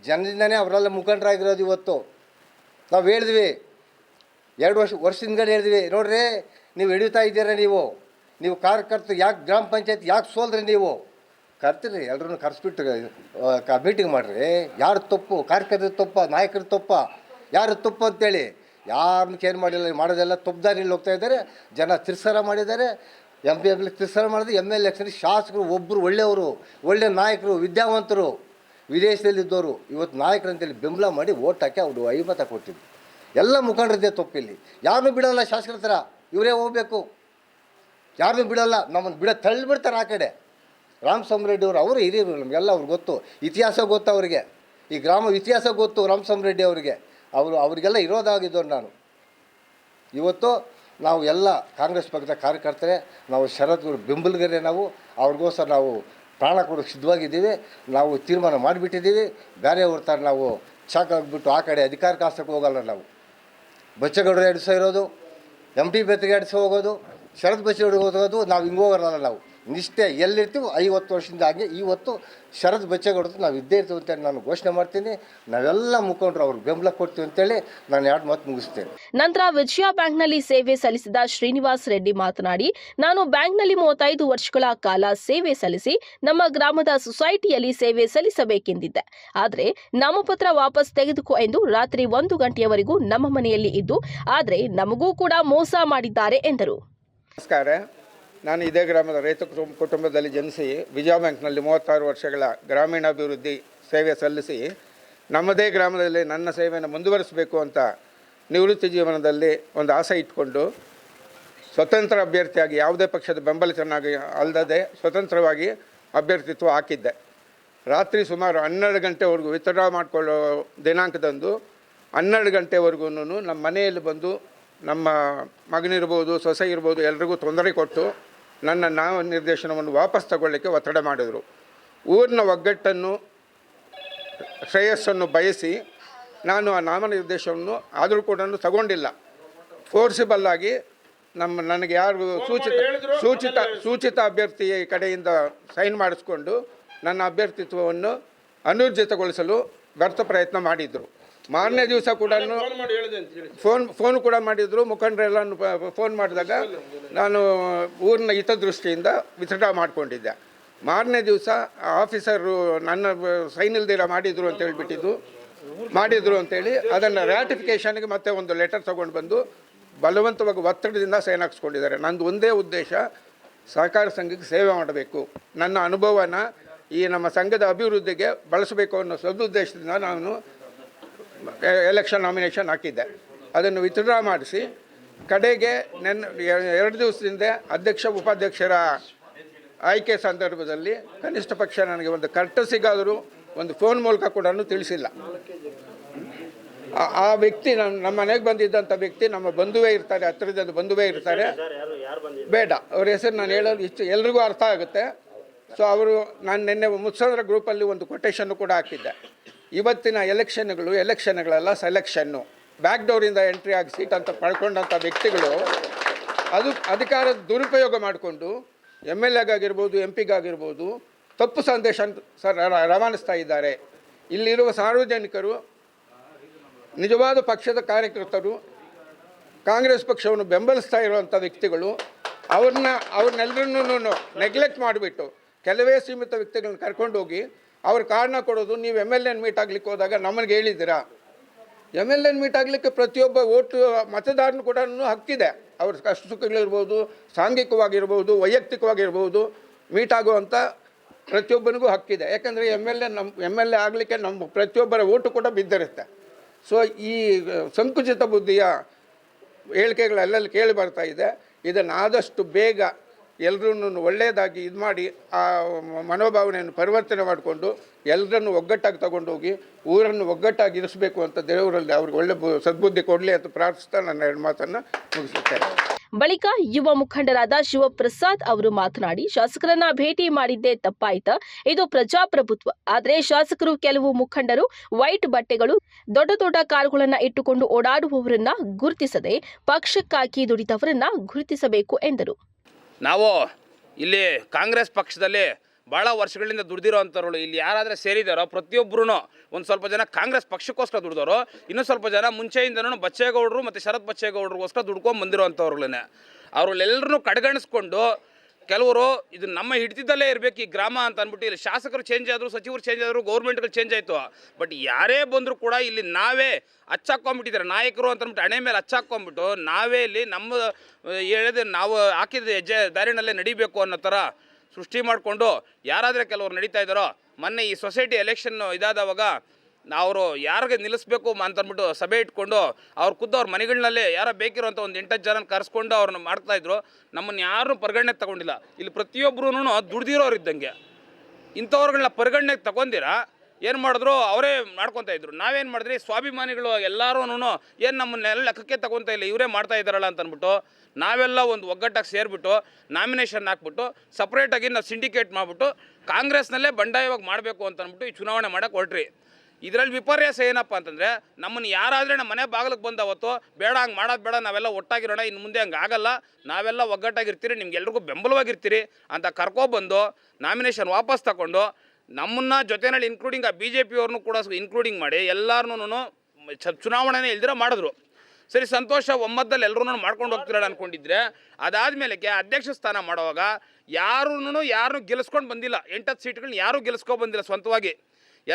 ಜನರಿಂದನೇ ಅವರೆಲ್ಲ ಮುಖಂಡರಾಗಿರೋದು ಇವತ್ತು. ನಾವು ಹೇಳಿದ್ವಿ. ಎರಡು ವರ್ಷ ವರ್ಷದಿಂದ ಹೇಳಿದ್ವಿ. ನೋಡ್ರಿ, ನೀವು ಹಿಡಿತಾ ಇದ್ದೀರ ನೀವು? ನೀವು ಕಾರ್ಯಕರ್ತರು ಯಾಕೆ ಗ್ರಾಮ ಪಂಚಾಯತ್ ಯಾಕೆ ಸೋಲ್ರಿ ನೀವು? ಕರ್ತೀರಿ ಎಲ್ಲರೂ ಕರೆಸ್ಬಿಟ್ಟು ಮೀಟಿಂಗ್ ಮಾಡಿರಿ. ಯಾರು ತಪ್ಪು? ಕಾರ್ಯಕರ್ತರ ತಪ್ಪ, ನಾಯಕರ ತಪ್ಪ? ಯಾರು ತಪ್ಪು ಅಂತೇಳಿ? ಯಾರನ್ನ ಕೇರ್ ಮಾಡಿಲ್ಲ, ಮಾಡೋದೆಲ್ಲ ತಪ್ಪು ದಾರಿಯಲ್ಲಿ ಹೋಗ್ತಾ ಇದ್ದಾರೆ. ಜನ ತಿರ್ಸಾರ ಮಾಡಿದ್ದಾರೆ. ಎಂ ಪಿ ಎಂ ತಿರ್ಸಾರ ಮಾಡಿದ್ರೆ ಎಂ ಎಲ್ ಎಲೆಕ್ಷನ್ ಶಾಸಕರು ಒಬ್ಬರು ಒಳ್ಳೆಯವರು, ಒಳ್ಳೆ ನಾಯಕರು, ವಿದ್ಯಾವಂತರು ವಿದೇಶದಲ್ಲಿದ್ದವರು ಇವತ್ತು ನಾಯಕರು ಅಂತೇಳಿ ಬೆಂಬಲ ಮಾಡಿ ಓಟ್ ಹಾಕಿ ಅವರು ಐಮತ ಕೊಟ್ಟಿದ್ದು ಎಲ್ಲ ಮುಖಂಡರದ್ದೇ ತಪ್ಪಿಲ್ಲಿ ಯಾರನ್ನೂ ಬಿಡೋಲ್ಲ ಶಾಸಕರ ಹತ್ರ. ಇವರೇ ಹೋಗಬೇಕು. ಯಾರನ್ನೂ ಬಿಡೋಲ್ಲ. ನಮ್ಮನ್ನು ಬಿಡ ತಳ್ಳಿಬಿಡ್ತಾರೆ ಆ ಕಡೆ. ರಾಮಸ್ವಾಮಿ ಅವರು ಅವರು ಹಿರಿಯರು ನಮಗೆಲ್ಲ ಅವ್ರಿಗೆ ಗೊತ್ತು. ಇತಿಹಾಸ ಗೊತ್ತು ಅವರಿಗೆ. ಈ ಗ್ರಾಮ ಇತಿಹಾಸ ಗೊತ್ತು ರಾಮಸ್ವಾಮಿ ಅವರಿಗೆ. ಅವರು, ಅವರಿಗೆಲ್ಲ ಇರೋದಾಗಿದ್ದವ್ರು ನಾನು. ಇವತ್ತು ನಾವು ಎಲ್ಲ ಕಾಂಗ್ರೆಸ್ ಪಕ್ಷದ ಕಾರ್ಯಕರ್ತರೇ, ನಾವು ಶರದ್ ಬೆಂಬಲಿಗರೇ ನಾವು, ಅವ್ರಿಗೋಸ್ಕರ ನಾವು ಪ್ರಾಣ ಕೊಡೋಕ್ಕೆ ಸಿದ್ಧವಾಗಿದ್ದೀವಿ. ನಾವು ತೀರ್ಮಾನ ಮಾಡಿಬಿಟ್ಟಿದ್ದೀವಿ. ಬೇರೆ ಹೊರ್ತಾರೆ ನಾವು ಚಾಕ್ ಆಗಿಬಿಟ್ಟು ಆ ಕಡೆ ಅಧಿಕಾರ ಕಾಸಕ್ಕೆ ಹೋಗಲ್ಲ ನಾವು. ಬಚ್ಚಗೌಡರು ಎಡಿಸೋ ಇರೋದು ಎಂ ಟಿ ಬೆತ್ತಿಗೆ ಎಡಿಸೋ ಹೋಗೋದು, ಶರದ್ ಬಚ್ಚಗೌಡರು ಹೋಗೋದು, ನಾವು ಹಿಂಗೆ ಹೋಗಲ್ಲ ನಾವು. ನಿಷ್ಠೆ ಎಲ್ಲಿರ್ತೀವಿ ಐವತ್ತು ವರ್ಷದಿಂದ ಹಾಗೆ ಇವತ್ತು ಶರದ್ ಬಚ್ಚಗೌಡರು ನಾವು ಇದ್ದೇ ಇರ್ತೀವಿ ಅಂತೇಳಿ ನಾನು ಘೋಷಣೆ ಮಾಡ್ತೀನಿ. ನಾವೆಲ್ಲ ಮುಖಂಡರು ಅವ್ರಿಗೆ ಬೆಂಬಲ ಕೊಡ್ತೀವಿ ಅಂತೇಳಿ ನಾನು ಎರಡು ಮಾತು ಮುಗಿಸ್ತೇನೆ. ನಂತರ ವಿಜಯ ಬ್ಯಾಂಕ್ನಲ್ಲಿ ಸೇವೆ ಸಲ್ಲಿಸಿದ ಶ್ರೀನಿವಾಸ್ ರೆಡ್ಡಿ ಮಾತನಾಡಿ ನಾನು ಬ್ಯಾಂಕ್ನಲ್ಲಿ ಮೂವತ್ತೈದು ವರ್ಷಗಳ ಕಾಲ ಸೇವೆ ಸಲ್ಲಿಸಿ ನಮ್ಮ ಗ್ರಾಮದ ಸೊಸೈಟಿಯಲ್ಲಿ ಸೇವೆ ಸಲ್ಲಿಸಬೇಕೆಂದಿದ್ದೆ. ಆದರೆ ನಾಮಪತ್ರ ವಾಪಸ್ ತೆಗೆದುಕೋ ಎಂದು ರಾತ್ರಿ ಒಂದು ಗಂಟೆಯವರೆಗೂ ನಮ್ಮ ಮನೆಯಲ್ಲಿ ಇದ್ದು ಆದರೆ ನಮಗೂ ಕೂಡ ಮೋಸ ಮಾಡಿದ್ದಾರೆ ಎಂದರು. ನಮಸ್ಕಾರ. ನಾನು ಇದೇ ಗ್ರಾಮದ ರೈತ ಕುಟುಂಬ ಕುಟುಂಬದಲ್ಲಿ ಜನಿಸಿ ವಿಜಯ ಬ್ಯಾಂಕ್ನಲ್ಲಿ ಮೂವತ್ತಾರು ವರ್ಷಗಳ ಗ್ರಾಮೀಣಾಭಿವೃದ್ಧಿ ಸೇವೆ ಸಲ್ಲಿಸಿ ನಮ್ಮದೇ ಗ್ರಾಮದಲ್ಲಿ ನನ್ನ ಸೇವೆಯನ್ನು ಮುಂದುವರಿಸಬೇಕು ಅಂತ ನಿವೃತ್ತಿ ಜೀವನದಲ್ಲಿ ಒಂದು ಆಸೆ ಇಟ್ಕೊಂಡು ಸ್ವತಂತ್ರ ಅಭ್ಯರ್ಥಿಯಾಗಿ ಯಾವುದೇ ಪಕ್ಷದ ಬೆಂಬಲಿತನಾಗಿ ಅಲ್ಲದೆ ಸ್ವತಂತ್ರವಾಗಿ ಅಭ್ಯರ್ಥಿತ್ವ ಹಾಕಿದ್ದೆ. ರಾತ್ರಿ ಸುಮಾರು ಹನ್ನೆರಡು ಗಂಟೆವರೆಗೂ ವಿತ್ಡ್ರಾ ಮಾಡಿಕೊಳ್ಳೋ ದಿನಾಂಕದಂದು ಹನ್ನೆರಡು ಗಂಟೆವರೆಗೂ ನಮ್ಮ ಮನೆಯಲ್ಲಿ ಬಂದು ನಮ್ಮ ಮಗನಿರ್ಬೋದು, ಸೊಸೆ ಇರ್ಬೋದು, ಎಲ್ರಿಗೂ ತೊಂದರೆ ಕೊಟ್ಟು ನನ್ನ ನಾಮ ನಿರ್ದೇಶನವನ್ನು ವಾಪಸ್ ತಗೊಳ್ಳಿಕ್ಕೆ ಒತ್ತಡ ಮಾಡಿದರು. ಊರಿನ ಒಗ್ಗಟ್ಟನ್ನು, ಶ್ರೇಯಸ್ಸನ್ನು ಬಯಸಿ ನಾನು ಆ ನಾಮನಿರ್ದೇಶನವನ್ನು ಆದರೂ ಕೂಡ ತಗೊಂಡಿಲ್ಲ. ಫೋರ್ಸಿಬಲ್ ಆಗಿ ನಮ್ಮ ನನಗೆ ಯಾರು ಸೂಚಿತ ಸೂಚಿತ ಸೂಚಿತ ಅಭ್ಯರ್ಥಿ ಕಡೆಯಿಂದ ಸೈನ್ ಮಾಡಿಸ್ಕೊಂಡು ನನ್ನ ಅಭ್ಯರ್ಥಿತ್ವವನ್ನು ಅನೂರ್ಜಿತಗೊಳಿಸಲು ವ್ಯರ್ಥ ಪ್ರಯತ್ನ ಮಾಡಿದರು. ಮಾರನೇ ದಿವಸ ಕೂಡ ಫೋನ್ ಫೋನ್ ಕೂಡ ಮಾಡಿದರು. ಮುಖಂಡರೆಲ್ಲ ಫೋನ್ ಮಾಡಿದಾಗ ನಾನು ಊರಿನ ಹಿತದೃಷ್ಟಿಯಿಂದ ವಿತಟ ಮಾಡಿಕೊಂಡಿದ್ದೆ. ಮಾರನೇ ದಿವಸ ಆಫೀಸರು ನನ್ನ ಸೈನ್ ಇಲ್ದಿರ ಮಾಡಿದರು ಅಂತ ಹೇಳಿಬಿಟ್ಟಿದ್ದು. ಮಾಡಿದರು ಅಂತೇಳಿ ಅದನ್ನು ರ್ಯಾಟಿಫಿಕೇಷನ್ಗೆ ಮತ್ತೆ ಒಂದು ಲೆಟರ್ ತೊಗೊಂಡು ಬಂದು ಬಲವಂತವಾಗಿ ಒತ್ತಡದಿಂದ ಸೈನ್ ಹಾಕ್ಸ್ಕೊಂಡಿದ್ದಾರೆ. ನಂದು ಒಂದೇ ಉದ್ದೇಶ ಸಹಕಾರ ಸಂಘಕ್ಕೆ ಸೇವೆ ಮಾಡಬೇಕು. ನನ್ನ ಅನುಭವನ ಈ ನಮ್ಮ ಸಂಘದ ಅಭಿವೃದ್ಧಿಗೆ ಬಳಸಬೇಕು ಅನ್ನೋ ಸದುದ್ದೇಶದಿಂದ ನಾನು ಎಲೆಕ್ಷನ್ ನಾಮಿನೇಷನ್ ಹಾಕಿದ್ದೆ. ಅದನ್ನು ವಿತ್ಡ್ರಾ ಮಾಡಿಸಿ, ಕಡೆಗೆ ನೆನ್ನ ಎರಡು ದಿವಸದಿಂದ ಅಧ್ಯಕ್ಷ, ಉಪಾಧ್ಯಕ್ಷರ ಆಯ್ಕೆ ಸಂದರ್ಭದಲ್ಲಿ ಕನಿಷ್ಠ ಪಕ್ಷ ನನಗೆ ಒಂದು ಕರ್ಟಸಿಗಾದರೂ ಒಂದು ಫೋನ್ ಮೂಲಕ ಕೂಡ ತಿಳಿಸಿಲ್ಲ. ಆ- ವ್ಯಕ್ತಿ ನಮ್ಮ ನಮ್ಮ ಮನೆಗೆ ಬಂದಿದ್ದಂಥ ವ್ಯಕ್ತಿ ನಮ್ಮ ಬಂಧುವೇ ಇರ್ತಾರೆ, ಹತ್ತಿರದಿಂದ ಬಂಧುವೇ ಇರ್ತಾರೆ. ಬೇಡ, ಅವ್ರ ಹೆಸರು ನಾನು ಹೇಳೋದು ಇಷ್ಟು, ಎಲ್ರಿಗೂ ಅರ್ಥ ಆಗುತ್ತೆ. ಸೊ ಅವರು ನಾನು ನಿನ್ನೆ ಮುತ್ಸಂದ್ರ ಗ್ರೂಪಲ್ಲಿ ಒಂದು ಕೊಟೇಶನ್ನು ಕೂಡ ಹಾಕಿದ್ದೆ. ಇವತ್ತಿನ ಎಲೆಕ್ಷನ್ಗಳು, ಎಲೆಕ್ಷನ್ಗಳೆಲ್ಲ, ಸೆಲೆಕ್ಷನ್ನು. ಬ್ಯಾಕ್ ಡೋರಿಂದ ಎಂಟ್ರಿ ಆಗಿ ಸೀಟ್ ಅಂತ ಪಡ್ಕೊಂಡಂಥ ವ್ಯಕ್ತಿಗಳು ಅದು ಅಧಿಕಾರದ ದುರುಪಯೋಗ ಮಾಡಿಕೊಂಡು ಎಂ ಎಲ್ ಎಗಾಗಿರ್ಬೋದು, ಎಂ ಪಿಗಾಗಿರ್ಬೋದು ತಪ್ಪು ಸಂದೇಶ ರವಾನಿಸ್ತಾ ಇದ್ದಾರೆ. ಇಲ್ಲಿರುವ ಸಾರ್ವಜನಿಕರು, ನಿಜವಾದ ಪಕ್ಷದ ಕಾರ್ಯಕರ್ತರು, ಕಾಂಗ್ರೆಸ್ ಪಕ್ಷವನ್ನು ಬೆಂಬಲಿಸ್ತಾ ಇರುವಂಥ ವ್ಯಕ್ತಿಗಳು, ಅವ್ರನ್ನ ಅವ್ರನ್ನೆಲ್ಲರನ್ನೂ ನೆಗ್ಲೆಕ್ಟ್ ಮಾಡಿಬಿಟ್ಟು ಕೆಲವೇ ಸೀಮಿತ ವ್ಯಕ್ತಿಗಳನ್ನ ಕರ್ಕೊಂಡು ಹೋಗಿ ಅವ್ರ ಕಾರಣ ಕೊಡೋದು, ನೀವು ಎಂ ಎಲ್ ಎನ್ ಮೀಟ್ ಆಗ್ಲಿಕ್ಕೆ ಹೋದಾಗ ನಮಗೆ ಹೇಳಿದ್ದೀರಾ? ಎಂ ಎಲ್ ಎನ್ ಮೀಟ್ ಆಗಲಿಕ್ಕೆ ಪ್ರತಿಯೊಬ್ಬ ಓಟು, ಮತದಾರನು ಕೂಡ ಹಕ್ಕಿದೆ. ಅವ್ರ ಕಷ್ಟ ಸುಖಗಳಿರ್ಬೋದು, ಸಾಂಘಿಕವಾಗಿರ್ಬೋದು, ವೈಯಕ್ತಿಕವಾಗಿರ್ಬೋದು ಮೀಟ್ ಆಗುವಂಥ ಪ್ರತಿಯೊಬ್ಬನಿಗೂ ಹಕ್ಕಿದೆ. ಯಾಕಂದರೆ ಎಂ ಎಲ್ ಎ ನಮ್ಮ ಎಂ ಎಲ್ ಎ ಆಗಲಿಕ್ಕೆ ನಮ್ಮ ಪ್ರತಿಯೊಬ್ಬರ ಓಟು ಕೂಡ ಬಿದ್ದಿರುತ್ತೆ. ಸೊ ಈ ಸಂಕುಚಿತ ಬುದ್ಧಿಯ ಹೇಳಿಕೆಗಳೆಲ್ಲ ಕೇಳಿ ಬರ್ತಾ ಇದೆ. ಇದನ್ನು ಆದಷ್ಟು ಬೇಗ ಎಲ್ಲರೂ ಒಳ್ಳೆಯದಾಗಿ ಇದು ಮಾಡಿ ಆ ಮನೋಭಾವನೆಯನ್ನು ಪರಿವರ್ತನೆ ಮಾಡಿಕೊಂಡು ಎಲ್ಲರನ್ನು ಒಗ್ಗಟ್ಟಾಗಿ ತಗೊಂಡೋಗಿ ಊರನ್ನು ಒಗ್ಗಟ್ಟಾಗಿ ಇರಿಸಬೇಕು ಅಂತ ದೇವರಲ್ಲಿ ಅವ್ರಿಗೆ ಒಳ್ಳೆ ಸದ್ಬುದ್ಧಿ ಕೊಡಲಿ ಅಂತ ಪ್ರಾರ್ಥಿಸ್ತಾ ನನ್ನ ಎರಡು ಮಾತನ್ನು ಮುಗಿಸುತ್ತೇನೆ. ಬಳಿಕ ಯುವ ಮುಖಂಡರಾದ ಶಿವಪ್ರಸಾದ್ ಅವರು ಮಾತನಾಡಿ, ಶಾಸಕರನ್ನ ಭೇಟಿ ಮಾಡಿದ್ದೇ ತಪ್ಪಾಯಿತ? ಇದು ಪ್ರಜಾಪ್ರಭುತ್ವ. ಆದರೆ ಶಾಸಕರು ಕೆಲವು ಮುಖಂಡರು ವೈಟ್ ಬಟ್ಟೆಗಳು, ದೊಡ್ಡ ದೊಡ್ಡ ಕಾರುಗಳನ್ನ ಇಟ್ಟುಕೊಂಡು ಓಡಾಡುವವರನ್ನ ಗುರುತಿಸದೆ ಪಕ್ಷಕ್ಕಾಗಿ ದುಡಿದವರನ್ನ ಗುರುತಿಸಬೇಕು ಎಂದರು. ನಾವು ಇಲ್ಲಿ ಕಾಂಗ್ರೆಸ್ ಪಕ್ಷದಲ್ಲಿ ಭಾಳ ವರ್ಷಗಳಿಂದ ದುಡ್ದಿರೋ ಇಲ್ಲಿ ಯಾರಾದರೂ ಸೇರಿದಾರೋ ಪ್ರತಿಯೊಬ್ಬರೂ ಒಂದು ಸ್ವಲ್ಪ ಜನ ಕಾಂಗ್ರೆಸ್ ಪಕ್ಷಕ್ಕೋಸ್ಕರ ದುಡ್ದವರು ಇನ್ನೂ ಸ್ವಲ್ಪ ಜನ ಮುಂಚೆಯಿಂದನೂ ಬಚ್ಚೇಗೌಡರು ಮತ್ತು ಶರತ್ ಬಚ್ಚೇಗೌಡರಿಗೋಸ್ಕರ ದುಡ್ಕೊಂಡು ಬಂದಿರೋ ಅಂಥವ್ರುಗಳೇ ಅವ್ರಲ್ಲೆಲ್ಲರೂ ಕಡೆಗಣಿಸ್ಕೊಂಡು ಕೆಲವರು ಇದು ನಮ್ಮ ಹಿಡಿತದಲ್ಲೇ ಇರಬೇಕು ಈ ಗ್ರಾಮ ಅಂತ ಅಂದ್ಬಿಟ್ಟು ಇಲ್ಲಿ ಶಾಸಕರು ಚೇಂಜ್ ಆದರೂ, ಸಚಿವರು ಚೇಂಜ್ ಆದರೂ ಗೌರ್ಮೆಂಟ್ಗಳು ಚೇಂಜ್ ಆಯಿತು. ಬಟ್ ಯಾರೇ ಬಂದರೂ ಕೂಡ ಇಲ್ಲಿ ನಾವೇ ಹಚ್ಚಾಕೊಂಡ್ಬಿಟ್ಟಿದ್ದಾರೆ ನಾಯಕರು ಅಂತ ಅಂದ್ಬಿಟ್ಟು ಹಣೆ ಮೇಲೆ ಹಚ್ಚಾಕೊಂಡ್ಬಿಟ್ಟು ನಾವೇ ಇಲ್ಲಿ ನಮ್ಮ ಹೇಳಿದ ನಾವು ಹಾಕಿದ ಹೆಜ್ಜೆ ದಾರಿನಲ್ಲೇ ನಡಿಬೇಕು ಅನ್ನೋ ಥರ ಸೃಷ್ಟಿ ಮಾಡಿಕೊಂಡು ಯಾರಾದರೆ ಕೆಲವರು ನಡೀತಾ ಇದ್ದಾರೋ, ಮೊನ್ನೆ ಈ ಸೊಸೈಟಿ ಎಲೆಕ್ಷನ್ನು ಇದಾದವಾಗ ಅವರು ಯಾರಿಗೆ ನಿಲ್ಲಿಸ್ಬೇಕು ಅಂತಂದ್ಬಿಟ್ಟು ಸಭೆ ಇಟ್ಕೊಂಡು ಅವ್ರು ಖುದ್ದು ಅವ್ರ ಮನೆಗಳಲ್ಲೇ ಯಾರೋ ಬೇಕಿರೋಂಥ ಒಂದು ಎಂಟತ್ತು ಜನ ಕರೆಸ್ಕೊಂಡು ಅವ್ರನ್ನ ಮಾಡ್ತಾಯಿದ್ರು ನಮ್ಮನ್ನು ಯಾರೂ ಪರಿಗಣನೆ ತಗೊಂಡಿಲ್ಲ. ಇಲ್ಲಿ ಪ್ರತಿಯೊಬ್ಬರೂ ದುಡ್ದಿರೋರು ಇದ್ದಂಗೆ. ಇಂಥವ್ರುಗಳನ್ನ ಪರಿಗಣನೆಗೆ ತಗೊಂಡಿರಾ? ಏನು ಮಾಡಿದ್ರು? ಅವರೇ ಮಾಡ್ಕೊತಾ ಇದ್ರು. ನಾವೇನು ಮಾಡಿದ್ರಿ? ಸ್ವಾಭಿಮಾನಿಗಳು ಎಲ್ಲರೂ ಏನು ನಮ್ಮನ್ನೆಲ್ಲ ಲೆಕ್ಕಕ್ಕೆ ತಗೊತಾ ಇಲ್ಲ, ಇವರೇ ಮಾಡ್ತಾ ಇದ್ದಾರಲ್ಲ ಅಂತ ಅಂದ್ಬಿಟ್ಟು ನಾವೆಲ್ಲ ಒಂದು ಒಗ್ಗಟ್ಟಾಗಿ ಸೇರಿಬಿಟ್ಟು ನಾಮಿನೇಷನ್ ಹಾಕ್ಬಿಟ್ಟು ಸಪ್ರೇಟಾಗಿ ನಾವು ಸಿಂಡಿಕೇಟ್ ಮಾಡಿಬಿಟ್ಟು ಕಾಂಗ್ರೆಸ್ನಲ್ಲೇ ಬಂಡಾಯವಾಗಿ ಮಾಡಬೇಕು ಅಂತ ಅಂದ್ಬಿಟ್ಟು ಈ ಚುನಾವಣೆ ಮಾಡೋಕೆ ಹೊರಟ್ರಿ. ಇದರಲ್ಲಿ ವಿಪರ್ಯಾಸ ಏನಪ್ಪ ಅಂತಂದರೆ, ನಮ್ಮನ್ನು ಯಾರಾದರೆ ನಮ್ಮ ಮನೆ ಬಾಗಿಲಿಗೆ ಬಂದ ಅವತ್ತು, ಬೇಡ, ಹಂಗೆ ಮಾಡೋದು ಬೇಡ, ನಾವೆಲ್ಲ ಒಟ್ಟಾಗಿರೋಣ ಇನ್ನು ಮುಂದೆ ಹಂಗೆ ಆಗಲ್ಲ, ನಾವೆಲ್ಲ ಒಗ್ಗಟ್ಟಾಗಿರ್ತೀರಿ ನಿಮ್ಗೆಲ್ರಿಗೂ ಬೆಂಬಲವಾಗಿರ್ತೀರಿ ಅಂತ ಕರ್ಕೊಬಂದು ನಾಮಿನೇಷನ್ ವಾಪಸ್ ತಗೊಂಡು, ನಮ್ಮನ್ನ ಜೊತೆನಲ್ಲಿ ಇನ್ಕ್ಲೂಡಿಂಗ್ ಆ ಬಿ ಜೆ ಪಿಯವ್ರನ್ನೂ ಕೂಡ ಇನ್ಕ್ಲೂಡಿಂಗ್ ಮಾಡಿ ಎಲ್ಲರನ್ನೂ ಚುನಾವಣೆನೇ ಇಲ್ದಿರ ಮಾಡಿದ್ರು. ಸರಿ, ಸಂತೋಷ ಒಮ್ಮತದಲ್ಲಿ ಎಲ್ಲರೂ ಮಾಡ್ಕೊಂಡು ಹೋಗ್ತಿರೋಣ ಅಂದ್ಕೊಂಡಿದ್ರೆ ಅದಾದ್ಮೇಲೆ ಅಧ್ಯಕ್ಷ ಸ್ಥಾನ ಮಾಡುವಾಗ ಯಾರೂ ಯಾರನ್ನೂ ಗೆಲ್ಲಿಸ್ಕೊಂಡು ಬಂದಿಲ್ಲ, ಎಂಟತ್ತು ಸೀಟ್ಗಳನ್ನ ಯಾರೂ ಗೆಲ್ಲಿಸ್ಕೊಂಡು ಬಂದಿಲ್ಲ ಸ್ವಂತವಾಗಿ.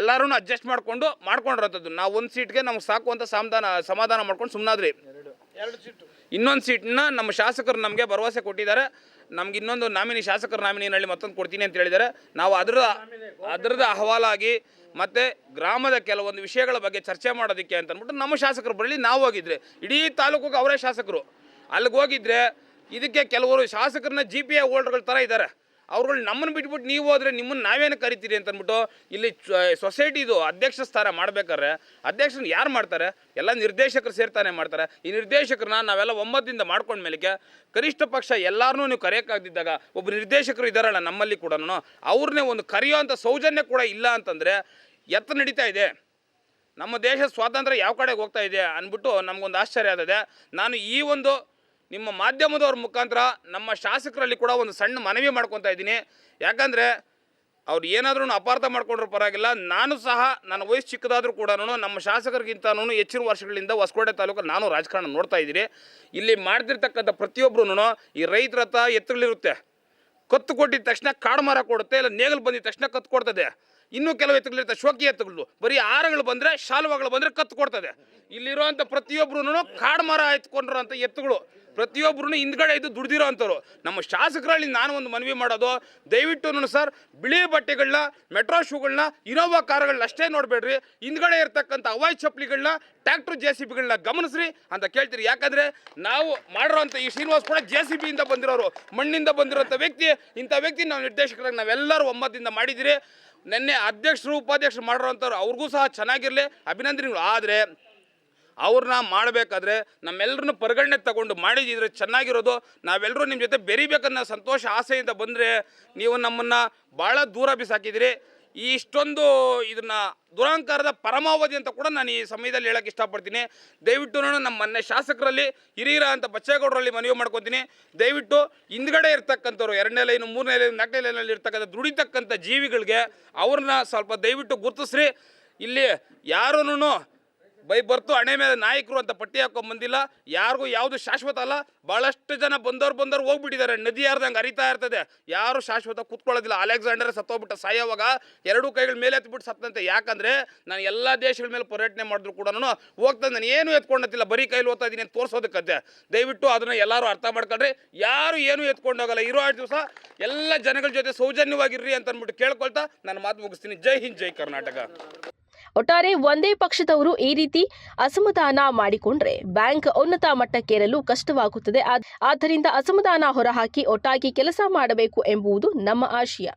ಎಲ್ಲರೂ ಅಡ್ಜಸ್ಟ್ ಮಾಡಿಕೊಂಡು ಮಾಡ್ಕೊಂಡಿರೋಂಥದ್ದು. ನಾವು ಒಂದು ಸೀಟ್ಗೆ ನಮ್ಗೆ ಸಾಕು ಅಂತ ಸಮಾಧಾನ ಸಮಾಧಾನ ಮಾಡ್ಕೊಂಡು ಸುಮ್ಮನಾದ್ರಿ ಇನ್ನೊಂದು ಸೀಟ್ನ ನಮ್ಮ ಶಾಸಕರು ನಮಗೆ ಭರವಸೆ ಕೊಟ್ಟಿದ್ದಾರೆ. ನಮ್ಗೆ ಇನ್ನೊಂದು ನಾಮಿನಿ ಶಾಸಕರ ನಾಮಿನಿನಲ್ಲಿ ಮತ್ತೊಂದು ಕೊಡ್ತೀನಿ ಅಂತ ಹೇಳಿದ್ದಾರೆ. ನಾವು ಅದರ ಅದರದ ಅಹವಾಲಾಗಿ ಮತ್ತು ಗ್ರಾಮದ ಕೆಲವೊಂದು ವಿಷಯಗಳ ಬಗ್ಗೆ ಚರ್ಚೆ ಮಾಡೋದಕ್ಕೆ ಅಂತ ಅಂದ್ಬಿಟ್ಟು ನಮ್ಮ ಶಾಸಕರು ಬರಲಿ ನಾವು ಹೋಗಿದ್ರೆ ಇಡೀ ತಾಲೂಕಿಗೆ ಅವರೇ ಶಾಸಕರು. ಅಲ್ಲಿಗೆ ಹೋಗಿದ್ರೆ ಇದಕ್ಕೆ ಕೆಲವರು ಶಾಸಕರನ್ನ ಜಿ ಪಿ ಎ ಹೋಲ್ಡರ್ಗಳ ಥರ ಇದ್ದಾರೆ ಅವ್ರುಗಳು ನಮ್ಮನ್ನು ಬಿಟ್ಬಿಟ್ಟು ನೀವು ಹೋದರೆ ನಿಮ್ಮನ್ನು ನಾವೇನು ಕರಿತೀರಿ ಅಂತ ಅಂದ್ಬಿಟ್ಟು ಇಲ್ಲಿ ಸೊಸೈಟಿದು ಅಧ್ಯಕ್ಷ ಸ್ಥಾನ ಮಾಡ್ಬೇಕಾದ್ರೆ ಅಧ್ಯಕ್ಷನ ಯಾರು ಮಾಡ್ತಾರೆ? ಎಲ್ಲ ನಿರ್ದೇಶಕರು ಸೇರ್ತಾನೆ ಮಾಡ್ತಾರೆ. ಈ ನಿರ್ದೇಶಕರನ್ನ ನಾವೆಲ್ಲ ಒಂಬತ್ತಿಂದ ಮಾಡ್ಕೊಂಡ ಮೇಲಕ್ಕೆ ಕನಿಷ್ಠ ಪಕ್ಷ ಎಲ್ಲರನ್ನೂ ನೀವು ಕರೆಯೋಕ್ಕಾಗದಿದ್ದಾಗ ಒಬ್ಬ ನಿರ್ದೇಶಕರು ಇದ್ದಾರಲ್ಲ ನಮ್ಮಲ್ಲಿ ಕೂಡ ಅವ್ರನ್ನೇ ಒಂದು ಕರೆಯೋಂಥ ಸೌಜನ್ಯ ಕೂಡ ಇಲ್ಲ ಅಂತಂದರೆ ಎತ್ತ ನಡೀತಾ ಇದೆ. ನಮ್ಮ ದೇಶ ಸ್ವಾತಂತ್ರ್ಯ ಯಾವ ಕಡೆಗೆ ಹೋಗ್ತಾ ಇದೆ ಅಂದ್ಬಿಟ್ಟು ನಮಗೊಂದು ಆಶ್ಚರ್ಯ ಆಗಿದೆ ನಾನು ಈ ಒಂದು ನಿಮ್ಮ ಮಾಧ್ಯಮದವ್ರ ಮುಖಾಂತರ ನಮ್ಮ ಶಾಸಕರಲ್ಲಿ ಕೂಡ ಒಂದು ಸಣ್ಣ ಮನವಿ ಮಾಡ್ಕೊತಾ ಇದ್ದೀನಿ. ಯಾಕಂದರೆ ಅವ್ರು ಏನಾದ್ರೂ ಅಪಾರ್ಥ ಮಾಡ್ಕೊಂಡ್ರೂ ಪರವಾಗಿಲ್ಲ. ನಾನು ಸಹ ನನ್ನ ವಯಸ್ಸು ಚಿಕ್ಕದಾದರೂ ಕೂಡ ನಮ್ಮ ಶಾಸಕರಿಗಿಂತನೂ ಹೆಚ್ಚಿನ ವರ್ಷಗಳಿಂದ ಹೊಸಕೋಟೆ ತಾಲೂಕು ನಾನು ರಾಜಕಾರಣ ನೋಡ್ತಾ ಇದ್ದೀನಿ. ಇಲ್ಲಿ ಮಾಡ್ತಿರ್ತಕ್ಕಂಥ ಪ್ರತಿಯೊಬ್ಬರೂ ಈ ರೈತರ ಹತ್ರ ಎತ್ತುಗಳಿರುತ್ತೆ ಕತ್ತು ಕೊಟ್ಟಿದ ತಕ್ಷಣ ಕಾಡು ಮರ ಕೊಡುತ್ತೆ, ಇಲ್ಲ ನೇಗಲು ಬಂದಿದ ತಕ್ಷಣ ಕತ್ತು ಕೊಡ್ತದೆ. ಇನ್ನೂ ಕೆಲವು ಎತ್ತುಗಳಿರ್ತವೆ ಶೋಕಿ ಎತ್ತುಗಳು ಬರೀ ಆರಗಳು ಬಂದರೆ, ಶಾಲುವಾಗಳು ಬಂದರೆ ಕತ್ತು ಕೊಡ್ತದೆ. ಇಲ್ಲಿರುವಂಥ ಪ್ರತಿಯೊಬ್ಬರು ಕಾಡು ಮರ ಎತ್ಕೊಂಡಿರೋ ಎತ್ತುಗಳು. ಪ್ರತಿಯೊಬ್ಬರು ಹಿಂದ್ಗಡೆ ಇದ್ದು ದುಡ್ದಿರೋ ನಮ್ಮ ಶಾಸಕರಲ್ಲಿ ನಾನು ಒಂದು ಮನವಿ ಮಾಡೋದು, ದಯವಿಟ್ಟು ಸರ್, ಬಿಳಿ ಬಟ್ಟೆಗಳನ್ನ ಮೆಟ್ರೋ ಶೂಗಳನ್ನ ಇನೋವಾ ಕಾರ್ಗಳನ್ನ ಅಷ್ಟೇ ನೋಡಬೇಡ್ರಿ. ಹಿಂದ್ಗಡೆ ಇರ್ತಕ್ಕಂಥ ಅವಾಯ್ ಚಪ್ಪಲಿಗಳನ್ನ ಟ್ಯಾಕ್ಟರ್ ಜೆ ಸಿ ಬಿಗಳನ್ನ ಗಮನಿಸ್ರಿ ಅಂತ ಕೇಳ್ತೀರಿ. ಯಾಕಂದರೆ ನಾವು ಮಾಡಿರೋಂಥ ಈ ಶ್ರೀನಿವಾಸ್ ಕೂಡ ಜೆ ಸಿ ಬಿಯಿಂದ ಬಂದಿರೋರು. ಮಣ್ಣಿಂದ ಬಂದಿರೋಂಥ ವ್ಯಕ್ತಿ. ಇಂಥ ವ್ಯಕ್ತಿ ನಾವು ನಿರ್ದೇಶಕರಾಗಿ ನಾವೆಲ್ಲರೂ ಒಮ್ಮತದಿಂದ ಮಾಡಿದ್ದೀರಿ. ನಿನ್ನೆ ಅಧ್ಯಕ್ಷರು, ಉಪಾಧ್ಯಕ್ಷರು ಮಾಡಿರೋಂಥವ್ರು, ಅವ್ರಿಗೂ ಸಹ ಚೆನ್ನಾಗಿರಲಿ. ಅಭಿನಂದನೆಗಳು. ಆದರೆ ಅವ್ರನ್ನ ಮಾಡಬೇಕಾದ್ರೆ ನಮ್ಮೆಲ್ಲರನ್ನು ಪರಿಗಣನೆ ತಗೊಂಡು ಮಾಡಿದ್ರೆ ಚೆನ್ನಾಗಿರೋದು ನಾವೆಲ್ಲರೂ ನಿಮ್ಮ ಜೊತೆ ಬೆರಿಬೇಕನ್ನೋ ಸಂತೋಷ, ಆಸೆಯಿಂದ ಬಂದರೆ ನೀವು ನಮ್ಮನ್ನು ಭಾಳ ದೂರ ಬಿಸಾಕಿದಿರಿ ಈ ಇಷ್ಟೊಂದು ಇದನ್ನ ದುರಹಂಕಾರದ ಪರಮಾವಧಿ ಅಂತ ಕೂಡ ನಾನು ಈ ಸಮಯದಲ್ಲಿ ಹೇಳಕ್ಕೆ ಇಷ್ಟಪಡ್ತೀನಿ. ದಯವಿಟ್ಟು ನಾನು ನಮ್ಮ ಮೊನ್ನೆ ಶಾಸಕರಲ್ಲಿ, ಹಿರಿಯರ ಅಂತ ಬಚ್ಚೇಗೌಡರಲ್ಲಿ ಮನವಿ ಮಾಡ್ಕೊತೀನಿ. ದಯವಿಟ್ಟು ಹಿಂದ್ಗಡೆ ಇರ್ತಕ್ಕಂಥವ್ರು, ಎರಡನೇ ಲೈನು, ಮೂರನೇ ಲೈನ್, ನಾಲ್ಕನೇ ಲೈನಲ್ಲಿ ಇರ್ತಕ್ಕಂಥ ದುಡಿತಕ್ಕಂಥ ಜೀವಿಗಳಿಗೆ ಅವ್ರನ್ನ ಸ್ವಲ್ಪ ದಯವಿಟ್ಟು ಗುರುತಿಸ್ರಿ. ಇಲ್ಲಿ ಯಾರೂ ಬೈ ಬರ್ತು, ಹಣೆ ಮೇಲೆ ನಾಯಕರು ಅಂತ ಪಟ್ಟಿ ಹಾಕೊಂಡ್ ಬಂದಿಲ್ಲ. ಯಾರಿಗೂ ಯಾವುದು ಶಾಶ್ವತ ಅಲ್ಲ. ಭಾಳಷ್ಟು ಜನ ಬಂದವ್ರು ಬಂದವ್ರು ಹೋಗ್ಬಿಟ್ಟಿದ್ದಾರೆ. ನದಿ ಯಾರ್ದಂಗೆ ಹರಿತಾ ಇರ್ತದೆ, ಯಾರು ಶಾಶ್ವತ ಕೂತ್ಕೊಳ್ಳೋದಿಲ್ಲ. ಅಲೆಕ್ಸಾಂಡರ್ ಸತ್ತೋಗ್ಬಿಟ್ಟ ಸಾಯೋವಾಗ ಎರಡೂ ಕೈಗಳ ಮೇಲೆ ಎತ್ಬಿಟ್ಟು ಸತ್ತಂತೆ. ಯಾಕಂದ್ರೆ ನಾನು ಎಲ್ಲ ದೇಶಗಳ ಮೇಲೆ ಪರ್ಯಟನೆ ಮಾಡಿದ್ರು ಕೂಡ ಹೋಗ್ತಾ ನಾನು ಏನು ಎತ್ಕೊಂಡತ್ತಿಲ್ಲ. ಬರೀ ಕೈಲಿ ಓದ್ತಾ ಇದ್ದೀನಿ ಅಂತ ತೋರಿಸೋದಕ್ಕಂತೆ. ದಯವಿಟ್ಟು ಅದನ್ನ ಎಲ್ಲರೂ ಅರ್ಥ ಮಾಡ್ಕೊಳ್ರಿ. ಯಾರು ಏನು ಎತ್ಕೊಂಡೋಗಲ್ಲ ಇರೋ ಆರು ದಿವಸ ಎಲ್ಲ ಜನಗಳ ಜೊತೆ ಸೌಜನ್ಯವಾಗಿರ್ರಿ ಅಂತ ಅಂದ್ಬಿಟ್ಟು ಕೇಳ್ಕೊಳ್ತಾ ನಾನು ಮಾತು ಮುಗಿಸ್ತೀನಿ. ಜೈ ಹಿಂದ್, ಜೈ ಕರ್ನಾಟಕ. ಒಟ್ಟಾರೆ ಒಂದೇ ಪಕ್ಷದವರು ಈ ರೀತಿ ಅಸಮಾಧಾನ ಮಾಡಿಕೊಂಡ್ರೆ ಬ್ಯಾಂಕ್ ಉನ್ನತ ಮಟ್ಟಕ್ಕೇರಲು ಕಷ್ಟವಾಗುತ್ತದೆ. ಆದ್- ಆದ್ದರಿಂದ ಅಸಮಾಧಾನ ಹೊರಹಾಕಿ ಒಟ್ಟಾಗಿ ಕೆಲಸ ಮಾಡಬೇಕು ಎಂಬುದು ನಮ್ಮ ಆಶಯ.